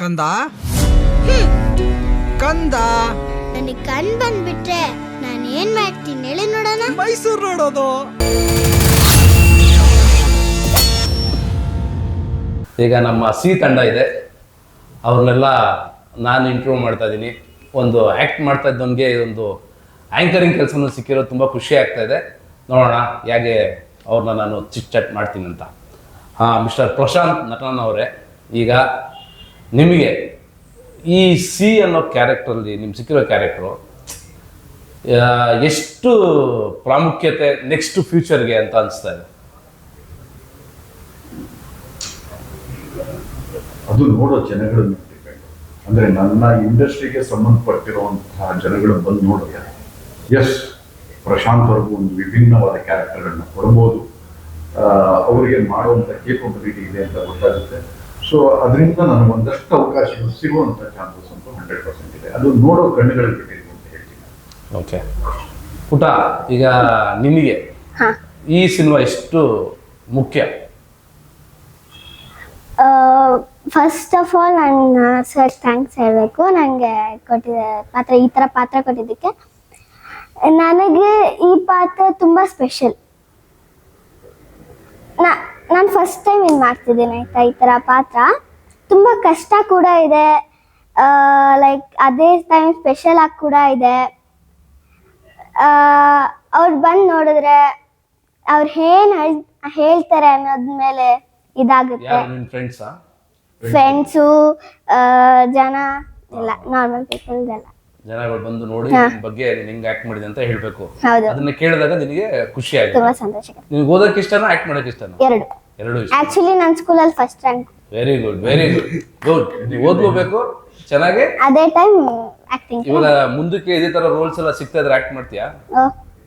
ಕಂದ? ಕಂದ? ನನಗೆ ಕಣ್ ಬಂದ್ಬಿಟ್ರೆ ನಾನು ಏನ್ ಮಾಡ್ತೀನಿ ಹೇಳಿ ನೋಡೋಣ. ಮೈಸೂರು ನೋಡೋದು. ಈಗ ನಮ್ಮ ಸಿ ತಂಡ ಇದೆ. ಅವ್ರನ್ನೆಲ್ಲ ನಾನು ಇಂಟ್ರೂವ್ ಮಾಡ್ತಾ ಇದ್ದೀನಿ ಒಂದು ಆ್ಯಕ್ಟ್ ಮಾಡ್ತಾ ಇದ್ದವನಿಗೆ ಇದೊಂದು ಆ್ಯಂಕರಿಂಗ್ ಕೆಲಸನೂ ಸಿಕ್ಕಿರೋದು ತುಂಬ ಖುಷಿ ಆಗ್ತಾ ಇದೆ. ನೋಡೋಣ ಹೇಗೆ ಅವ್ರನ್ನ ನಾನು ಚಿಟ್ ಚಾಟ್ ಮಾಡ್ತೀನಿ ಅಂತ ಹಾಂ ಮಿಸ್ಟರ್ ಪ್ರಶಾಂತ್ ನಟನವರೇ. ಅವರೇ ಈಗ ನಿಮಗೆ ಈ ಸಿ ಅನ್ನೋ ಕ್ಯಾರೆಕ್ಟರಲ್ಲಿ ನಿಮ್ಗೆ ಸಿಕ್ಕಿರೋ ಕ್ಯಾರೆಕ್ಟ್ರು ಎಷ್ಟು ಪ್ರಾಮುಖ್ಯತೆ ನೆಕ್ಸ್ಟ್ ಫ್ಯೂಚರ್ಗೆ ಅಂತ ಅನಿಸ್ತಾ ಇದೆ? ಅದು ನೋಡೋ ಜನಗಳ ಅಂದ್ರೆ ನನ್ನ ಇಂಡಸ್ಟ್ರಿಗೆ ಸಂಬಂಧಪಟ್ಟಿರುವಂತಹ ಜನಗಳು ಬಂದು ನೋಡಿದ್ರೆ ಎಸ್ ಪ್ರಶಾಂತ್ ಅವ್ರಿಗೂ ಒಂದು ವಿಭಿನ್ನವಾದ ಕ್ಯಾರೆಕ್ಟರ್ಗಳನ್ನ ಕೊಡ್ಬೋದು. ಅವರಿಗೆ ಮಾಡುವಂತ ಕೇಪಬಿಲಿಟಿ ಇದೆ ಅಂತ ಗೊತ್ತಾಗುತ್ತೆ. ಸೊ ಅದರಿಂದ ನನಗೆ ಒಂದಷ್ಟು ಅವಕಾಶಗಳು ಸಿಗುವಂತ ಚಾನ್ಸಸ್ ಅಂತ ಹಂಡ್ರೆಡ್ ಪರ್ಸೆಂಟ್ ಇದೆ. ಅದು ನೋಡೋ ಕಣ್ಣುಗಳಿಗೆ ಬಿಟ್ಟಿದೆ ಅಂತ ಹೇಳ್ತೀನಿ. ಓಕೆ ಪುಟ ಈಗ ನಿಮಗೆ ಹಾ. ಈ ಸಿನಿಮಾ ಎಷ್ಟು ಮುಖ್ಯ? ಫಸ್ಟ್ ಆಫ್ ಆಲ್ ನನ್ನ ಸರ್ ಥ್ಯಾಂಕ್ಸ್ ಹೇಳಬೇಕು. ನನಗೆ ಕೊಟ್ಟಿದ್ದ ಪಾತ್ರ ಈ ಥರ ಪಾತ್ರ ಕೊಟ್ಟಿದ್ದಕ್ಕೆ. ನನಗೆ ಈ ಪಾತ್ರ ತುಂಬ ಸ್ಪೆಷಲ್ ನಾ ನಾನು ಫಸ್ಟ್ ಟೈಮ್ ಏನು ಮಾಡ್ತಿದ್ದೀನಿ ಆಯ್ತಾ? ಈ ಥರ ಪಾತ್ರ? ತುಂಬ ಕಷ್ಟ ಕೂಡ ಇದೆ. ಲೈಕ್ ಅದೇ ಟೈಮ್ ಸ್ಪೆಷಲ್ ಆಗಿ ಕೂಡ ಇದೆ. ಅವ್ರು ಬಂದು ನೋಡಿದ್ರೆ ಅವ್ರು ಏನು ಹೇಳ್ತಾರೆ ಅನ್ನೋದ್ ಮೇಲೆ ಇದಾಗುತ್ತೆ. ಫ್ರೆಂಡ್ಸು ಜನ ಎಲ್ಲ ನಾರ್ಮಲ್ ಪೀಪಲ್ ಎಲ್ಲ ಜನಗಳು ಬಂದು ನೋಡಿ. ನಿನ್ ಬಗ್ಗೆ ನೀನ್ ಹೆಂಗ್ ಆಕ್ಟ್ ಮಾಡಿದೆ ಅಂತ ಹೇಳ್ಬೇಕು. ಹೌದು. ಅದನ್ನ ಕೇಳಿದಾಗ ನಿನಗೆ ಖುಷಿ ಆಗುತ್ತೆ. ತುಂಬಾ ಸಂತೋಷ ನಿನ್ಗೆ ಓದಕ್ಕೆ ಇಷ್ಟನಾ ಆಕ್ಟ್ ಮಾಡಕ್ ಇಷ್ಟನಾ? ಎರಡು. ಎರಡು ಇಷ್ಟ. ಆಕ್ಚುಲಿ ನನ್ನ ಸ್ಕೂಲಲ್ಲಿ first rank very good very good good ನೀವು ಓದ್ಕೋಬೇಕು ಚೆನ್ನಾಗಿ. ಅದೇ ಟೈಮ್ ಆಕ್ಟಿಂಗ್ ಇವಾಗ ಮುಂದಕ್ಕೆ ಇದೇ ತರ ರೋಲ್ಸ್ ಎಲ್ಲ ಸಿಗ್ತಾ ಇದ್ರೆ ಆಕ್ಟ್ ಮಾಡ್ತೀಯಾ?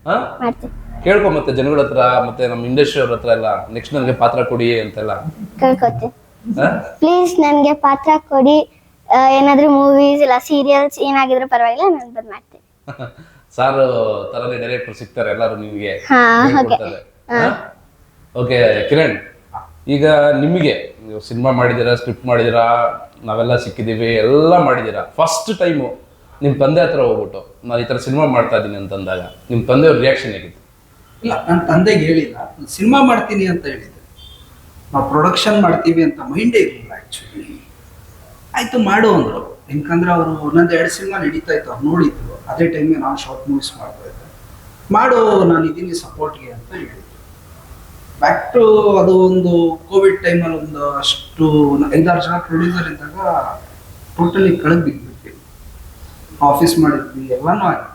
ಹಾ? ಮಾಡ್ತೀನಿ. ಕೇಳ್ಕೊ ಮತ್ತೆ ಜನಗಳ ಹತ್ರ ಮತ್ತೆ ನಮ್ಮ ಇಂಡಸ್ಟ್ರಿ ಅವ್ರ ಹತ್ರ ಎಲ್ಲ. ನೆಕ್ಸ್ಟ್ ನನಗೆ ಪಾತ್ರ ಕೊಡಿ ಅಂತೆಲ್ಲ. ಕೇಳ್ಕೊತೀನಿ. ಹಾ? ಪ್ಲೀಸ್ ನನಗೆ ಪಾತ್ರ ಕೊಡಿ. ಏನಾದ್ರೂ ಮೂವೀಸ್ ಇಲ್ಲ ಸೀರಿಯಲ್ಸ್ ಏನಾಗಿದ್ರು ಪರವಾಗಿಲ್ಲ ನಾನು ಬಂದ್ ಮಾಡ್ತೀನಿ. ಸಾರ್ ತರನೇ ಡೈರೆಕ್ಟರ್ ಸಿಗ್ತಾರೆ ಎಲ್ಲರೂ ನಿಮಗೆ. ಹಾ ಓಕೆ ಓಕೆ ಕಿರಣ್ ಈಗ ನಿಮಗೆ ನೀವು ಸಿನಿಮಾ ಮಾಡಿದ್ದೀರಾ ಸ್ಕ್ರಿಪ್ಟ್ ಮಾಡಿದ್ದೀರಾ ನಾವೆಲ್ಲ ಸಿಕ್ಕಿದ್ದೀವಿ ಎಲ್ಲ ಮಾಡಿದ್ದೀರಾ? ಫಸ್ಟ್ ಟೈಮು ನಿಮ್ಮ ತಂದೆ ಹತ್ರ ಹೋಗ್ಬಿಟ್ಟು ನಾನು ಈ ಥರ ಸಿನಿಮಾ ಮಾಡ್ತಾ ಇದ್ದೀನಿ ಅಂತಂದಾಗ ನಿಮ್ಮ ತಂದೆಯವ್ರ ರಿಯಾಕ್ಷನ್ ಹೇಗಿತ್ತು? ಇಲ್ಲ ನನ್ನ ತಂದೆಗೆ ಹೇಳಿಲ್ಲ. ಸಿನಿಮಾ ಮಾಡ್ತೀನಿ ಅಂತ ಹೇಳಿದ್ದೆ. ನಾವು ಪ್ರೊಡಕ್ಷನ್ ಮಾಡ್ತೀವಿ ಅಂತ ಮೈಂಡೇ ಇರಲಿಲ್ಲ ಆ್ಯಕ್ಚುಲಿ ಆಯ್ತು ಮಾಡು ಅಂದರು. ಯಾಕಂದ್ರೆ ಅವರು ಒಂದೊಂದು ಎರಡು ಸಿನಿಮಾ ನಡೀತಾ ಇತ್ತು, ಅವ್ರು ನೋಡಿದ್ರು. ಅದೇ ಟೈಮಿಗೆ ನಾನು ಶಾರ್ಟ್ ಮೂವೀಸ್ ಮಾಡ್ತಾ ಇದ್ದೆ. ಮಾಡು, ನಾನು ಇದೀನಿ ಸಪೋರ್ಟ್ಗೆ ಅಂತ ಹೇಳಿದ್ರು. ಬ್ಯಾಕ್ ಟು ಅದು ಒಂದು ಕೋವಿಡ್ ಟೈಮಲ್ಲಿ ಒಂದು ಅಷ್ಟು ಐದಾರು ಜನ ಪ್ರೊಡ್ಯೂಸರ್ ಇದ್ದಾಗ ಟೋಟಲಿ ಕಳೆದು ಬಿದ್ಬಿಟ್ವಿ. ಆಫೀಸ್ ಮಾಡಿದ್ವಿ, ಎಲ್ಲನೂ ಆಗಿ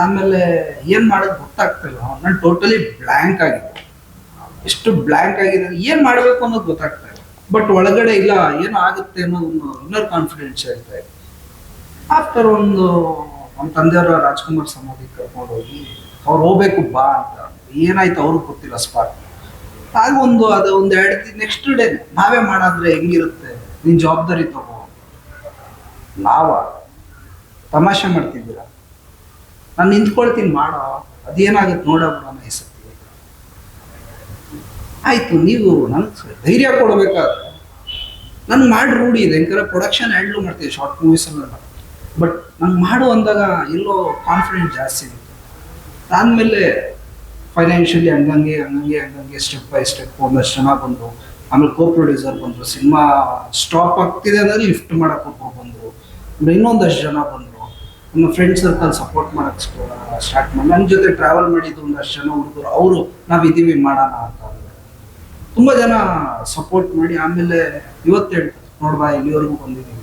ಆಮೇಲೆ ಏನು ಮಾಡೋದು ಗೊತ್ತಾಗ್ತಿಲ್ಲ ನಾನು ಟೋಟಲಿ ಬ್ಲ್ಯಾಂಕ್ ಆಗಿದೆ ಎಷ್ಟು ಬ್ಲ್ಯಾಂಕ್ ಆಗಿದೆ ಏನು ಮಾಡಬೇಕು ಅನ್ನೋದು ಗೊತ್ತಾಗ್ತಾ ಬಟ್ ಒಳಗಡೆ ಇಲ್ಲ, ಏನು ಆಗುತ್ತೆ ಅನ್ನೋ ಒಂದು ಇನ್ನರ್ ಕಾನ್ಫಿಡೆನ್ಸ್ ಹೇಳ್ತಾ ಇತ್ತು ಆಫ್ಟರ್ ಒಂದು ನಮ್ಮ ತಂದೆಯವರ ರಾಜ್ಕುಮಾರ್ ಸಮಾಧಿ ಕರ್ಕೊಂಡು ಹೋಗಿ ಅವ್ರು ಹೋಗ್ಬೇಕು ಬಾ ಅಂತ ಏನಾಯ್ತು ಅವ್ರಿಗೆ ಗೊತ್ತಿಲ್ಲ ಸ್ಪಾಟ್ ಆಗ ಒಂದು, ಅದು ಒಂದು ಎರಡು ದಿನ ನೆಕ್ಸ್ಟ್ ಡೇ ನಾವೇ ಮಾಡಾದ್ರೆ ಹೆಂಗಿರುತ್ತೆ? ನಿನ್ನ ಜವಾಬ್ದಾರಿ ತಗೋ. ನಾವ? ತಮಾಷೆ ಮಾಡ್ತಿದ್ದೀರ? ನಾನು ನಿಂತ್ಕೊಳ್ತೀನಿ, ಮಾಡೋ. ಅದೇನಾಗುತ್ತೆ ನೋಡೋಣ ಈ ಸತಿ. ಆಯ್ತು, ನೀವು ನನಗೆ ಧೈರ್ಯ ಕೊಡಬೇಕಾದ್ರೆ ನನ್ಗೆ ಮಾಡಿ ರೂಢಿ ಇದೆ. ಯಾಕಂದ್ರೆ ಪ್ರೊಡಕ್ಷನ್ ಹ್ಯಾಂಡ್ಲು ಮಾಡ್ತೀವಿ ಶಾರ್ಟ್ ಮೂವೀಸ್ ಎಲ್ಲ ಬಟ್ ನಂಗೆ ಮಾಡು ಅಂದಾಗ ಎಲ್ಲೋ ಕಾನ್ಫಿಡೆಂಟ್ ಜಾಸ್ತಿ ಇರುತ್ತೆ. ಆದ್ಮೇಲೆ ಫೈನಾನ್ಷಿಯಲಿ ಹಂಗಂಗೆ ಹಂಗಂಗೆ ಹಂಗಂಗೆ ಸ್ಟೆಪ್ ಬೈ ಸ್ಟೆಪ್ ಒಂದಷ್ಟು ಜನ ಬಂದರು. ಆಮೇಲೆ ಕೋ ಪ್ರೊಡ್ಯೂಸರ್ ಬಂದರು. ಸಿನಿಮಾ ಸ್ಟಾಪ್ ಆಗ್ತಿದೆ ಅಂದರೆ ಲಿಫ್ಟ್ ಮಾಡೋಕೆ ಒಬ್ಬರು ಬಂದರು. ಆಮೇಲೆ ಇನ್ನೊಂದಷ್ಟು ಜನ ಬಂದರು. ನಮ್ಮ ಫ್ರೆಂಡ್ ಸರ್ಕಲ್ ಸಪೋರ್ಟ್ ಮಾಡಕ್ಕೆ ಸ್ಟಾರ್ಟ್ ಮಾಡಿ ನನ್ನ ಜೊತೆ ಟ್ರಾವೆಲ್ ಮಾಡಿದ್ದು ಒಂದಷ್ಟು ಜನ ಹುಡುಗರು. ಅವರು ನಾವಿದ್ದೀವಿ ಮಾಡೋಣ ಅಂತ. ತುಂಬ ಜನ ಸಪೋರ್ಟ್ ಮಾಡಿ ಆಮೇಲೆ ಇವತ್ತು ನೋಡ್ಬಾ ಇಲ್ಲಿವರೆಗೂ ಬಂದಿದ್ದೀವಿ.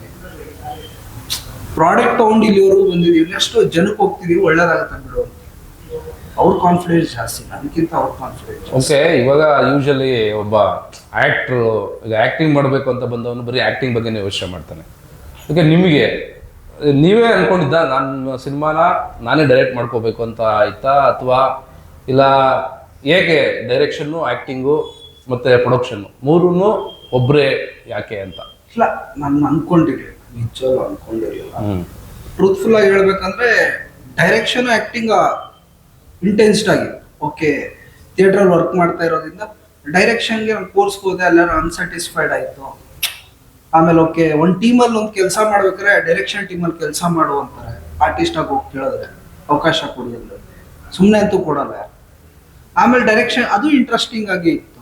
ಪ್ರಾಡಕ್ಟ್ ತಗೊಂಡು ಇಲ್ಲಿವರೆಗೂ ಬಂದಿದ್ದೀವಿ. ನೆಕ್ಸ್ಟ್ ಜನಕ್ಕೆ ಹೋಗ್ತಿದೀವಿ ಒಳ್ಳೇದಾಗತ್ತೆ ಬಿಡು ಅವ್ರ ಕಾನ್ಫಿಡೆನ್ಸ್ ಜಾಸ್ತಿ. ನನಗಿಂತ ಅವ್ರ ಕಾನ್ಫಿಡೆನ್ಸ್ ಓಕೆ ಇವಾಗ ಯೂಶಲಿ ಒಬ್ಬ ಆ್ಯಕ್ಟ್ರು ಈಗ ಆ್ಯಕ್ಟಿಂಗ್ ಮಾಡಬೇಕು ಅಂತ ಬಂದವನು ಬರೀ ಆ್ಯಕ್ಟಿಂಗ್ ಬಗ್ಗೆನೇ ಯೋಚನೆ ಮಾಡ್ತಾನೆ. ಓಕೆ ನಿಮಗೆ, ನೀವೇ ಅನ್ಕೊಂಡಿದ್ದ, ನಾನು ಸಿನಿಮಾನ ನಾನೇ ಡೈರೆಕ್ಟ್ ಮಾಡ್ಕೋಬೇಕು ಅಂತ ಆಯ್ತಾ ಅಥವಾ, ಇಲ್ಲ ಹೇಗೆ ಡೈರೆಕ್ಷನ್ನು ಆ್ಯಕ್ಟಿಂಗು ಮತ್ತು ಪ್ರೊಡಕ್ಷನ್ ಮೂರೂ ಒಬ್ಬರೇ ಯಾಕೆ ಅಂತ. ಇಲ್ಲ ನಾನು ಅನ್ಕೊಂಡಿರ್ಲಿಲ್ಲ ನಿಜವಾಗ್ಲೂ ಅನ್ಕೊಂಡಿರ್ಲಿಲ್ಲ. ಟ್ರೂತ್ಫುಲ್ ಆಗಿ ಹೇಳ್ಬೇಕಂದ್ರೆ ಡೈರೆಕ್ಷನ್ ಆಕ್ಟಿಂಗ್ ಇಂಟೆನ್ಸ್ಡ್ ಆಗಿ. ಓಕೆ ಥಿಯೇಟರ್ ಅಲ್ಲಿ ವರ್ಕ್ ಮಾಡ್ತಾ ಇರೋದ್ರಿಂದ ಡೈರೆಕ್ಷನ್ಗೆ ನಾನು ಕೋರ್ಸ್ಗೆ ಹೋದೆ ಎಲ್ಲರೂ ಅನ್ಸ್ಯಾಟಿಸ್ಫೈಡ್ ಆಯ್ತು. ಆಮೇಲೆ ಓಕೆ ಒಂದು ಟೀಮಲ್ಲಿ ಒಂದು ಕೆಲಸ ಮಾಡ್ಬೇಕಾದ್ರೆ ಡೈರೆಕ್ಷನ್ ಟೀಮಲ್ಲಿ ಕೆಲಸ ಮಾಡು ಅಂತಾರೆ. ಆರ್ಟಿಸ್ಟ್ ಆಗಿ ಹೋಗಿ ಕೇಳಿದ್ರೆ ಅವಕಾಶ ಕೊಡಿ ಅಂದ್ರೆ ಸುಮ್ಮನೆ ಅಂತೂ ಕೊಡಲ್ಲ. ಆಮೇಲೆ ಡೈರೆಕ್ಷನ್ ಅದು ಇಂಟ್ರೆಸ್ಟಿಂಗ್ ಆಗಿ ಇತ್ತು.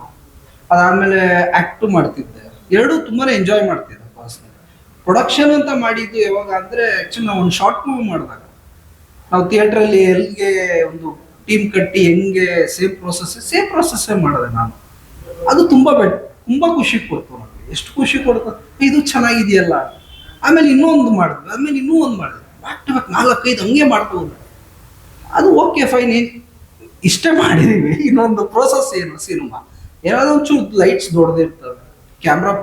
ಅದಾದ್ಮೇಲೆ ಆಕ್ಟ್ ಮಾಡ್ತಿದ್ದೆ. ಎರಡು ತುಂಬಾನೇ ಎಂಜಾಯ್ ಮಾಡ್ತಿದ್ದೆ ಪ್ರೊಡಕ್ಷನ್ ಅಂತ ಮಾಡಿದ್ದು ಯಾವಾಗ ಅಂದ್ರೆ ಆಕ್ಚುಲಿ ನಾವು ಒಂದು ಶಾರ್ಟ್ ಮೂವಿ ಮಾಡಿದಾಗ. ನಾವು ಥಿಯೇಟರ್ ಅಲ್ಲಿ ಎಲ್ಲಿಗೆ ಒಂದು ಟೀಮ್ ಕಟ್ಟಿ ಹೆಂಗೆ ಸೇಮ್ ಪ್ರೊಸೆಸ್ ಸೇಮ್ ಪ್ರೊಸೆಸ್ಸೇ ಮಾಡಿದೆ ನಾನು. ಅದು ತುಂಬಾ ಬೆಟ್ ತುಂಬಾ ಖುಷಿ ಕೊಡ್ತು ನನಗೆ ಎಷ್ಟು ಖುಷಿ ಕೊಡ್ತು? ಇದು ಚೆನ್ನಾಗಿದೆಯಲ್ಲ. ಆಮೇಲೆ ಇನ್ನೂ ಒಂದು ಮಾಡಿದ್ವಿ, ಆಮೇಲೆ ಇನ್ನೂ ಒಂದು ಮಾಡಿದ್ವಿ. ಬ್ಯಾಕ್ ಟು ಬ್ಯಾಕ್ ನಾಲ್ಕೈದು ಹಂಗೆ ಮಾಡ್ತಾ ಅದು ಓಕೆ ಫೈನ್ ಇಷ್ಟೇ ಮಾಡಿದೀವಿ. ಇನ್ನೊಂದು ಪ್ರೋಸೆಸ್ ಏನು, ಸಿನಿಮಾ. ಏನಾದ್ರು ಒಂಚೂರು ಲೈಟ್ಸ್ ದೊಡ್ಡದಿರ್ತವೆ ಕ್ಯಾಮ್ರಾ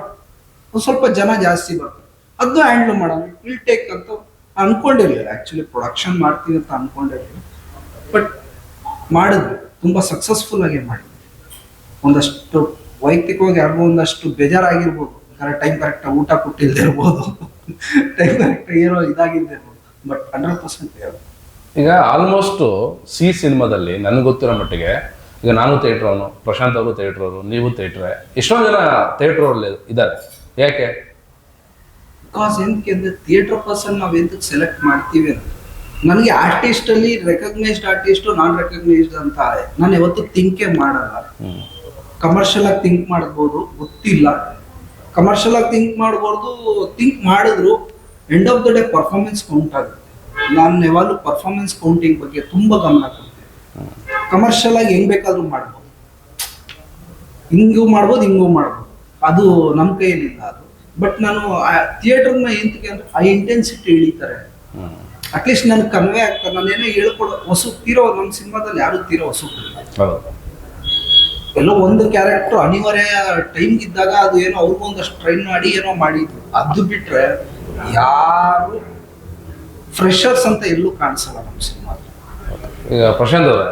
ಸ್ವಲ್ಪ ಜನ ಜಾಸ್ತಿ ಬರ್ತದೆ. ಅದು ಹ್ಯಾಂಡಲ್ ಮಾಡೋಣ. ವಿಲ್ ಟೇಕ್ ಅಂತ ಅನ್ಕೊಂಡಿರ್ಲಿಲ್ಲ ಆ್ಯಕ್ಚುಲಿ ಪ್ರೊಡಕ್ಷನ್ ಮಾಡ್ತೀವಿ ಅಂತ ಅನ್ಕೊಂಡಿರ್ಲಿಲ್ಲ ಬಟ್ ಮಾಡಿದ್ವಿ. ತುಂಬ ಸಕ್ಸಸ್ಫುಲ್ ಆಗಿ ಮಾಡಿದ್ವಿ. ಒಂದಷ್ಟು ವೈಯಕ್ತಿಕವಾಗಿ ಯಾರಿಗೂ ಒಂದಷ್ಟು ಬೇಜಾರಾಗಿರ್ಬೋದು. ಕರೆಕ್ಟ್ ಟೈಮ್ ಕರೆಕ್ಟ್ ಊಟ ಕೊಟ್ಟಿಲ್ದಿರ್ಬೋದು. ಟೈಮ್ ಕರೆಕ್ಟ್ ಏನೋ ಇದಾಗಿದ್ದಿರ್ಬೋದು ಬಟ್ ಹಂಡ್ರೆಡ್ ಪರ್ಸೆಂಟ್ ಈಗ ಆಲ್ಮೋಸ್ಟ್ ಸಿ ಸಿನಿಮಾದಲ್ಲಿ ನನಗೆ ಗೊತ್ತಿರೋ ಮಟ್ಟಿಗೆ ಈಗ ನಾನು ಥಿಯೇಟ್ರ್ ಅವನು ಪ್ರಶಾಂತ್ ಅವರು ಥಿಯೇಟ್ರ್ ಅವರು ನೀವು ಥಿಯೇಟ್ರೆ ಎಷ್ಟೊಂದು ಜನ ಥಿಯೇಟ್ರ್ ಅವ್ರಲ್ಲಿ ಇದ್ದಾರೆ. ಯಾಕೆ? ಬಿಕಾಸ್ ಏನಕ್ಕೆ ಅಂದರೆ ಥಿಯೇಟ್ರ್ ಪರ್ಸನ್ ನಾವು ಎಂತಕ್ಕೆ ಸೆಲೆಕ್ಟ್ ಮಾಡ್ತೀವಿ ಅಂತ. ನನಗೆ ಆರ್ಟಿಸ್ಟ್ ಅಲ್ಲಿ ರೆಕಗ್ನೈಸ್ಡ್ ಆರ್ಟಿಸ್ಟ್ ನಾನ್ ರೆಕಗ್ನೈಸ್ಡ್ ಅಂತ ನಾನು ಯಾವತ್ತು ಥಿಂಕೇ ಮಾಡಲ್ಲ. ಕಮರ್ಷಿಯಲ್ ಆಗಿ ಥಿಂಕ್ ಮಾಡ್ಬೋದು ಗೊತ್ತಿಲ್ಲ. ಕಮರ್ಷಿಯಲ್ ಆಗಿ ಥಿಂಕ್ ಮಾಡ್ಬಾರ್ದು ಥಿಂಕ್ ಮಾಡಿದ್ರು end of the day performance count ಆಗುತ್ತೆ. ನಾನು ಯಾವಾಗಲೂ ಪರ್ಫಾರ್ಮೆನ್ಸ್ ಕೌಂಟಿಂಗ್ ಬಗ್ಗೆ ತುಂಬ ಗಮನ ಕೊಡ್ತೀನಿ. ಕಮರ್ಷಿಯಲ್ ಆಗಿ ಹೆಂಗ್ ಬೇಕಾದ್ರೂ ಮಾಡ್ಬೋದು. ಹಿಂಗೂ ಮಾಡ್ಬೋದು ಹಿಂಗೂ ಮಾಡ್ಬೋದು. ಅದು ನಮ್ಮ ಕೈಯಲ್ಲಿಲ್ಲ ಅದು. ಬಟ್ ನಾನು ಥಿಯೇಟರ್ನ ಎಂತಕ್ಕೆ ಅಂದ್ರೆ ಆ ಇಂಟೆನ್ಸಿಟಿ ಇಳಿತಾರೆ. ಅಟ್ಲೀಸ್ಟ್ ನನ್ಗೆ ಕನ್ವೆ ಆಗ್ತಾರೆ ನಾನು ಏನೋ ಹೇಳ್ಕೊಡೋ ಹೊಸು ತೀರೋ ನಮ್ಮ ಸಿನಿಮಾದಲ್ಲಿ ಯಾರು ತೀರೋ ಹೊಸು ಎಲ್ಲೋ ಒಂದು ಕ್ಯಾರೆಕ್ಟರ್ ಅನಿವಾರ್ಯ ಟೈಮ್ ಇದ್ದಾಗ ಅದು ಏನೋ ಅವ್ರಿಗೂ ಒಂದಷ್ಟು ಟ್ರೈನ್ ಮಾಡಿ ಏನೋ ಮಾಡಿದ್ರು ಅದು ಬಿಟ್ರೆ ಯಾರು ಫ್ರೆಶರ್ಸ್ ಅಂತ ಎಲ್ಲೂ ಕಾಣಿಸಲ್ಲ ನಮ್ಮ ಸಿನಿಮಾ ಈಗ ಪ್ರಶಾಂತ್ ಅವರೇ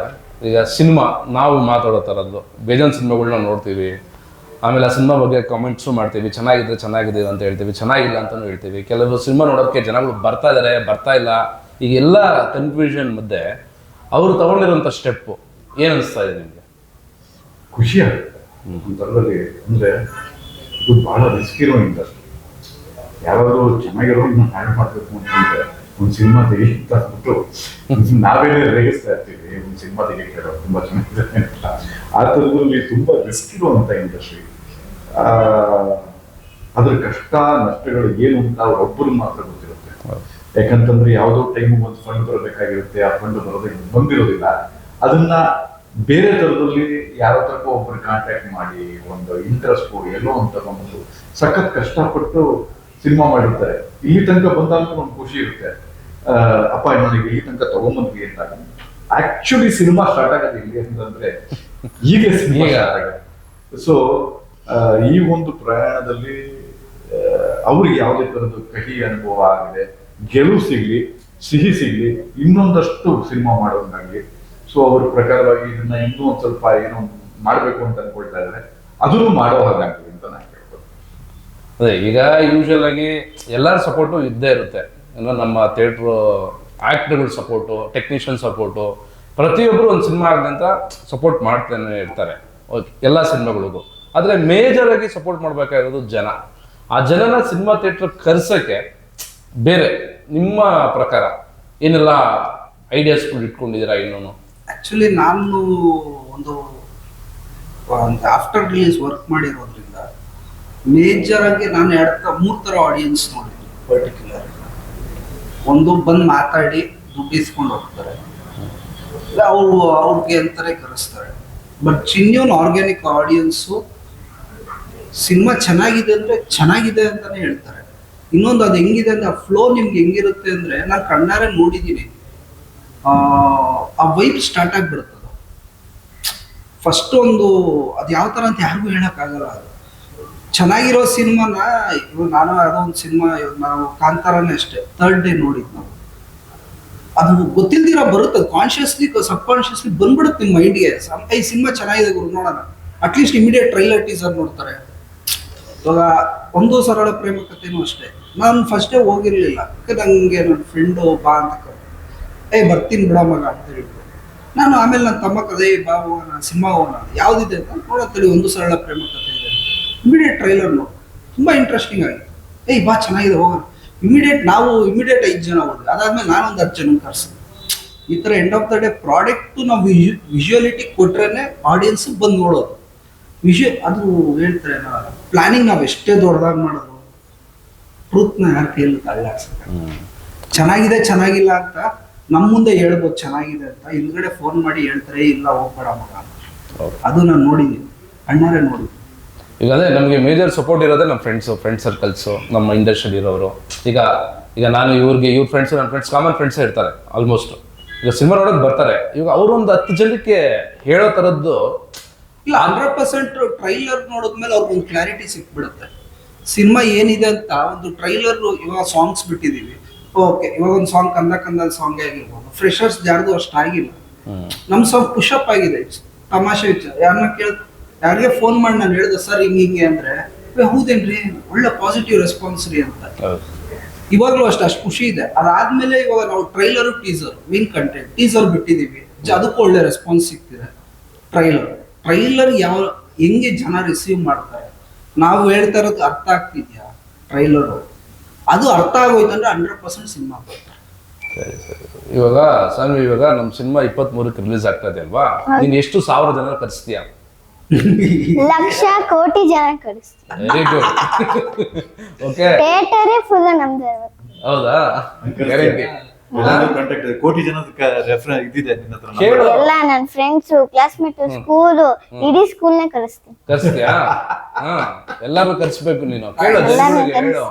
ಈಗ ಸಿನಿಮಾ ನಾವು ಮಾತಾಡೋ ಥರದ್ದು ಬೇಜಾನ್ ಸಿನಿಮಾಗಳನ್ನ ನೋಡ್ತೀವಿ. ಆಮೇಲೆ ಆ ಸಿನಿಮಾ ಬಗ್ಗೆ ಕಮೆಂಟ್ಸು ಮಾಡ್ತೀವಿ. ಚೆನ್ನಾಗಿದ್ರೆ ಚೆನ್ನಾಗಿದೆ ಅಂತ ಹೇಳ್ತೀವಿ. ಚೆನ್ನಾಗಿಲ್ಲ ಅಂತಲೂ ಹೇಳ್ತೀವಿ. ಕೆಲವು ಸಿನಿಮಾ ನೋಡೋಕ್ಕೆ ಜನಗಳು ಬರ್ತಾ ಇದ್ದಾರೆ ಬರ್ತಾ ಇಲ್ಲ. ಈಗ ಎಲ್ಲ ಕನ್ಫ್ಯೂಷನ್ ಮಧ್ಯೆ ಅವರು ತಗೊಂಡಿರೋಂಥ ಸ್ಟೆಪ್ಪು ಏನು ಅನಿಸ್ತಾ ಇದೆ ನಿಮಗೆ? ಖುಷಿ ಆಗುತ್ತೆ. ಅಂದರೆ ಅಂದ್ರೆ ಇದು ಭಾಳ ರಿಸ್ಕ್ ಇರೋ ಇಂಡಸ್ಟ್ರಿ. ಯಾರಾದರೂ ಚೆನ್ನಾಗಿರೋ ಹ್ಯಾಂಡ್ ಮಾಡಬೇಕು ಅಂತಂದ್ರೆ ಒಂದು ಸಿನಿಮಾ ತೆಗಿ ಅಂತ ಅಂದ್ಬಿಟ್ಟು ನಾವೇನೇ ರೇಗಿಸ್ತಾ ಇರ್ತೀವಿ, ಒಂದು ಸಿನಿಮಾ ತೆಗಿತಾ ತುಂಬಾ ಚೆನ್ನಾಗಿದೆ ಅಂತ. ಆ ಥರದಲ್ಲಿ ತುಂಬಾ ರಿಸ್ಕ್ ಇರುವಂತ ಇಂಡಸ್ಟ್ರಿ ಅದ್ರ ಕಷ್ಟ, ನಷ್ಟಗಳು ಏನು ಅಂತ ಅವ್ರೊಬ್ಬರು ಮಾತ್ರ ಗೊತ್ತಿರುತ್ತೆ. ಯಾಕಂತಂದ್ರೆ ಯಾವುದೋ ಟೈಮ್ ಒಂದು ಫಂಡ್ ಬರಬೇಕಾಗಿರುತ್ತೆ, ಆ ಫಂಡ್ ಬರೋದಕ್ಕೆ ಬಂದಿರೋದಿಲ್ಲ. ಅದನ್ನ ಬೇರೆ ಥರದಲ್ಲಿ ಯಾರ ಹತ್ರಕ್ಕೂ ಒಬ್ಬರು ಕಾಂಟ್ಯಾಕ್ಟ್ ಮಾಡಿ, ಒಂದು ಇಂಟ್ರೆಸ್ಟ್ ಎಲ್ಲೋ ಅಂತ ಒಂದು ಸಖತ್ ಕಷ್ಟಪಟ್ಟು ಸಿನಿಮಾ ಮಾಡಿರ್ತಾರೆ. ಇಲ್ಲಿ ತನಕ ಬಂದಾಗ ಒಂದು ಖುಷಿ ಇರುತ್ತೆ. ಆ, ಅಪ್ಪ ನನಗೆ ಇಲ್ಲಿ ತನಕ ತಗೊಂಬಂದ್ವಿ ಅಂತ ಆಕ್ಚುಲಿ ಸಿನಿಮಾ ಸ್ಟಾರ್ಟ್ ಆಗೋದು ಇಲ್ಲಿ ಅಂತಂದ್ರೆ ಈಗ ಸಿನಿಮಾ ಈಗ. ಸ್ಟಾರ್ಟ್ ಆಗುತ್ತೆ ಸೊ ಈ ಒಂದು ಪ್ರಯಾಣದಲ್ಲಿ ಅವ್ರಿಗೆ ಯಾವುದೇ ತರದ್ದು ಕಹಿ ಅನುಭವ ಆಗಿದೆ ಗೆಲುವು ಸಿಗ್ಲಿ ಸಿಹಿ ಸಿಗ್ಲಿ ಇನ್ನೊಂದಷ್ಟು ಸಿನಿಮಾ ಮಾಡೋದಾಗ್ಲಿ ಸೊ ಅವ್ರ ಪ್ರಕಾರವಾಗಿ ಇದನ್ನ ಇನ್ನೂ ಒಂದ್ ಸ್ವಲ್ಪ ಏನೋ ಮಾಡ್ಬೇಕು ಅಂತ ಅನ್ಕೊಳ್ತಾ ಇದ್ದಾರೆ. ಅದನ್ನು ಮಾಡೋ ಹಾಗಾಗ್ಲಿ ಅಂತ ನಾನು ಅದೇ, ಈಗ ಯೂಶಲ್ ಆಗಿ ಎಲ್ಲರ ಸಪೋರ್ಟು ಇದ್ದೇ ಇರುತ್ತೆ. ಅಂದ್ರೆ ನಮ್ಮ ಥಿಯೇಟ್ರು ಆ್ಯಕ್ಟ್ರುಗಳ ಸಪೋರ್ಟು ಟೆಕ್ನಿಷಿಯನ್ ಸಪೋರ್ಟು ಪ್ರತಿಯೊಬ್ಬರು ಒಂದು ಸಿನಿಮಾ ಆಗಲಿ ಸಪೋರ್ಟ್ ಮಾಡ್ತಾನೆ ಇರ್ತಾರೆ. ಎಲ್ಲ ಸಿನಿಮಾಗಳಿಗೂ ಆದರೆ ಮೇಜರ್ ಆಗಿ ಸಪೋರ್ಟ್ ಮಾಡಬೇಕಾಗಿರೋದು ಜನ. ಆ ಜನನ ಸಿನಿಮಾ ಥಿಯೇಟ್ರ್ ಕರ್ಸೋಕ್ಕೆ ಬೇರೆ, ನಿಮ್ಮ ಪ್ರಕಾರ ಏನೆಲ್ಲ ಐಡಿಯಾಸ್ಗಳು ಇಟ್ಕೊಂಡಿದ್ದೀರಾ ಇನ್ನೂ ಆ್ಯಕ್ಚುಲಿ ನಾನು ಒಂದು ಆಫ್ಟರ್ ರಿಲೀಸ್ ವರ್ಕ್ ಮಾಡಿರೋದ್ರಿಂದ ಮೇಜರ್ ಆಗಿ ನಾನು ಎರಡು ತರ ಮೂರು ಥರ ಆಡಿಯನ್ಸ್ ನೋಡಿದ್ವಿ ಪರ್ಟಿಕ್ಯುಲರ್ ಒಂದು ಬಂದು ಮಾತಾಡಿ ದುಡ್ಡು ಇಸ್ಕೊಂಡು ಹೋಗ್ತಾರೆ. ಅವರು ಅವ್ರಿಗೆ ಅಂತಾರೆ ಕರೆಸ್ತಾರೆ. ಬಟ್ ಚಿನ್ಯೂನ್ ಆರ್ಗ್ಯಾನಿಕ್ ಆಡಿಯನ್ಸು ಸಿನಿಮಾ ಚೆನ್ನಾಗಿದೆ ಅಂದ್ರೆ ಚೆನ್ನಾಗಿದೆ ಅಂತಾನೆ ಹೇಳ್ತಾರೆ. ಇನ್ನೊಂದು ಅದು ಹೆಂಗಿದೆ ಅಂದ್ರೆ ಆ ಫ್ಲೋ ನಿಮ್ಗೆ ಹೆಂಗಿರುತ್ತೆ ಅಂದ್ರೆ ನಾನು ಕಣ್ಣಾರೆ ನೋಡಿದ್ದೀನಿ ಆ, ಆ ವೈಬ್ ಸ್ಟಾರ್ಟ್ ಆಗಿಬಿಡುತ್ತದ. ಫಸ್ಟ್ ಒಂದು ಅದು ಯಾವ ಥರ ಅಂತ ಯಾರಿಗೂ ಹೇಳೋಕ್ಕಾಗಲ್ಲ ಅದು. ಚೆನ್ನಾಗಿರೋ ಸಿನಿಮಾನ ನಾನು ಯಾವುದೋ ಒಂದು ಸಿನಿಮಾ ನಾವು ಕಾಂತಾರನೇ ಅಷ್ಟೇ ಥರ್ಡ್ ಡೇ ನೋಡಿದ್ ನಾವು. ಅದು ಗೊತ್ತಿಲ್ದಿರ ಬರುತ್ತೆ ಕಾನ್ಶಿಯಸ್ಲಿ ಸಬ್ ಕಾನ್ಷಿಯಸ್ಲಿ ಬಂದ್ಬಿಡುತ್ತೆ ನಿಮ್ಮ ಮೈಂಡ್ಗೆ ಈ ಸಿನಿಮಾ ಚೆನ್ನಾಗಿದೆ ಗುರು, ನೋಡೋಣ. ಅಟ್ಲೀಸ್ಟ್ ಇಮಿಡಿಯೇಟ್ ಟ್ರೈಲರ್ ಟೀಸರ್ ನೋಡ್ತಾರೆ. ಇವಾಗ ಒಂದು ಸರಳ ಪ್ರೇಮ ಕಥೆನೂ ಅಷ್ಟೇ. ನಾನು ಫಸ್ಟೇ ಹೋಗಿರ್ಲಿಲ್ಲ. ನಂಗೆ ನನ್ನ ಫ್ರೆಂಡು ಬಾ ಅಂತ ಕರೆ ಏ, ಬರ್ತೀನಿ ಬಿಡ ಮಗ, ಅಂತ ಹೇಳಿದ್ರು. ನಾನು ಆಮೇಲೆ ನನ್ನ ತಮ್ಮ ಕದೇ ಬಾ ಹೋಗೋಣ, ಸಿನಿಮಾ ಹೋಗೋಣ ಯಾವ್ದಿದೆ ಅಂತ ನೋಡತ್ತೇಳಿ ಒಂದು ಸರಳ ಪ್ರೇಮ ಕಥೆ. ಇಮಿಡಿಯೇಟ್ ಟ್ರೈಲರ್ ನೋಡಿ. ತುಂಬ ಇಂಟ್ರೆಸ್ಟಿಂಗ್ ಆಗಿದೆ ಏಯ್ ಬಾ ಚೆನ್ನಾಗಿದೆ ಹೋಗೋಣ ಇಮಿಡಿಯೇಟ್ ನಾವು ಇಮಿಡಿಯೇಟ್ ಐದು ಜನ ಹೋದ್ವಿ ಅದಾದ್ಮೇಲೆ ನಾನೊಂದು ಹತ್ತು ಜನ ಕರ್ಸಿದೆ ಈ ಥರ end of the day product ನಾವು ವಿಜುವಲಿಟಿ ಕೊಟ್ರೇ ಆಡಿಯನ್ಸ್ ಬಂದು ನೋಡೋದು. ವಿಷಯ ಅದು ಹೇಳ್ತಾರೆ ಪ್ಲಾನಿಂಗ್ ನಾವು ಎಷ್ಟೇ ದೊಡ್ಡದಾಗಿ ಮಾಡೋದು ಟ್ರೂತ್ನ ಯಾರು ಕೈಯಲ್ಲಿ ತಳ್ಳಾಡ್ಸಕ್ಕೆ ಚೆನ್ನಾಗಿದೆ ಚೆನ್ನಾಗಿಲ್ಲ ಅಂತ ನಮ್ಮ ಮುಂದೆ ಹೇಳ್ಬೋದು ಚೆನ್ನಾಗಿದೆ ಅಂತ. ಹಿಂದ್ಗಡೆ ಫೋನ್ ಮಾಡಿ ಹೇಳ್ತಾರೆ ಇಲ್ಲ ಹೋಗ್ಬೇಡ ಮಗ. ಅದು ನಾನು ನೋಡಿದ್ದೀನಿ. ಅಣ್ಣಾರೇ ನೋಡಿದ್ದೀನಿ ಈಗ ಅದೇ ನಮಗೆ ಮೇಜರ್ ಸಪೋರ್ಟ್ ಇರೋದೇ ನಮ್ಮ ಫ್ರೆಂಡ್ಸು ಫ್ರೆಂಡ್ ಸರ್ಕಲ್ಸು ನಮ್ಮ ಇಂಡಸ್ಟ್ರಿಯಲ್ಲಿ ಇರೋರು. ಈಗ ಈಗ ನಾನು ಇವ್ರಿಗೆ ಇವ್ರ ಫ್ರೆಂಡ್ಸು ನನ್ನ ಫ್ರೆಂಡ್ಸ್ ಕಾಮನ್ ಫ್ರೆಂಡ್ಸೇ ಇರ್ತಾರೆ ಆಲ್ಮೋಸ್ಟ್ ಈಗ ಸಿನಿಮಾ ನೋಡೋಕೆ ಬರ್ತಾರೆ. ಇವಾಗ ಅವರೊಂದು ಹತ್ತು ಜನಕ್ಕೆ ಹೇಳೋ ಥರದ್ದು ಇಲ್ಲ ಹಂಡ್ರೆಡ್ ಪರ್ಸೆಂಟ್ ಟ್ರೈಲರ್ ನೋಡಿದ್ಮೇಲೆ ಅವ್ರಿಗೊಂದು ಕ್ಲಾರಿಟಿ ಸಿಕ್ಬಿಡುತ್ತೆ. ಸಿನಿಮಾ ಏನಿದೆ ಅಂತ ಒಂದು ಟ್ರೈಲರ್ ಇವಾಗ ಸಾಂಗ್ಸ್ ಬಿಟ್ಟಿದ್ದೀವಿ ಓಕೆ ಇವಾಗ ಒಂದು ಸಾಂಗ್ ಕಂದ ಕಂದ ಸಾಂಗ್ ಆಗಿರ್ಬೋದು. ಫ್ರೆಶರ್ಸ್ ಯಾರ್ದು ಅಷ್ಟು ಆಗಿಲ್ಲ. ನಮ್ಮ ಸಾಂಗ್ ಪುಷಪ್ ಆಗಿದೆ. ತಮಾಷೆ ವಿಚಾರ. ಯಾರನ್ನ ಕೇಳ ಯಾರಿಗೆ ಫೋನ್ ಮಾಡಿ ನಾನು ಹೇಳ್ದೆ ಸರ್ ಹಿಂಗೆ ಹಿಂಗೆ ಅಂದ್ರೆ "ಏ, ಹೌದೇನ್ರಿ ಒಳ್ಳೆ ಪಾಸಿಟಿವ್ ರೆಸ್ಪಾನ್ಸ್ ರೀ ಅಂತ. ಇವಾಗಲೂ ಅಷ್ಟು ಅಷ್ಟು ಖುಷಿ ಇದೆ. ಅದಾದ್ಮೇಲೆ ಇವಾಗ ನಾವು trailer teaser main content teaser ಬಿಟ್ಟಿದೀವಿ ಜ- ಅದಕ್ಕೂ ಒಳ್ಳೆ ರೆಸ್ಪಾನ್ಸ್ ಸಿಗ್ತಿದೆ. ಟ್ರೈಲರ್ ಟ್ರೈಲರ್ ಯಾವ ಹೆಂಗೆ ಜನ ರಿಸೀವ್ ಮಾಡ್ತಾರೆ? ನಾವು ಹೇಳ್ತಾ ಇರೋದು ಅರ್ಥ ಆಗ್ತಿದ್ಯಾ? ಟ್ರೈಲರ್ ಅದು ಅರ್ಥ ಆಗೋಯ್ತು ಅಂದ್ರೆ ಹಂಡ್ರೆಡ್ ಪರ್ಸೆಂಟ್ ಸಿನಿಮಾ ಸರಿ ಸರಿ. ಇವಾಗ ಸ್ವಾಮಿ ಇವಾಗ ನಮ್ಮ ಸಿನಿಮಾ ಇಪ್ಪತ್ತ್ಮೂರಕ್ಕೆ ರಿಲೀಸ್ ಆಗ್ತಾ ಇದೆ ಅಲ್ವಾ? ನೀನು ಎಷ್ಟು ಸಾವಿರ ಜನ ಕರೆಸ್ತೀಯಾ? ಲಕ್ಷ ಕೋಟಿ ಜನ ಕಳಿಸ್ತೀವಿ ವೆರಿ ಗುಡ್ ಓಕೆ ಥಿಯೇಟರೇ ಫುಲ್ ನಮ್ದು. ಇರ್ಬೇಕು ಹೌದಾ ಗ್ಯಾರಂಟಿ ಕಾಂಟ್ಯಾಕ್ಟ್ ಕೋಟಿ ಜನದ ರೆಫರ್ ಇದಿದೆ ನಿನ್ನ ಹತ್ರ ಕೇಳು. ಎಲ್ಲ ನನ್ನ ಫ್ರೆಂಡ್ಸು ಕ್ಲಾಸ್ಮೇಟ್ ಸ್ಕೂಲು ಇಡೀ ಸ್ಕೂಲ್ನೇ ಕಳಿಸ್ತೀನಿ. ಕರ್ಸ್ತೀಯಾ ಹಾ. ಎಲ್ಲಾರು ಕರ್ಸ್ಬೇಕು ನೀನು. ಕೇಳು ಎಲ್ಲಾರ್ನೂ ಜನಗಳಿಗೆ ಹೇಳು.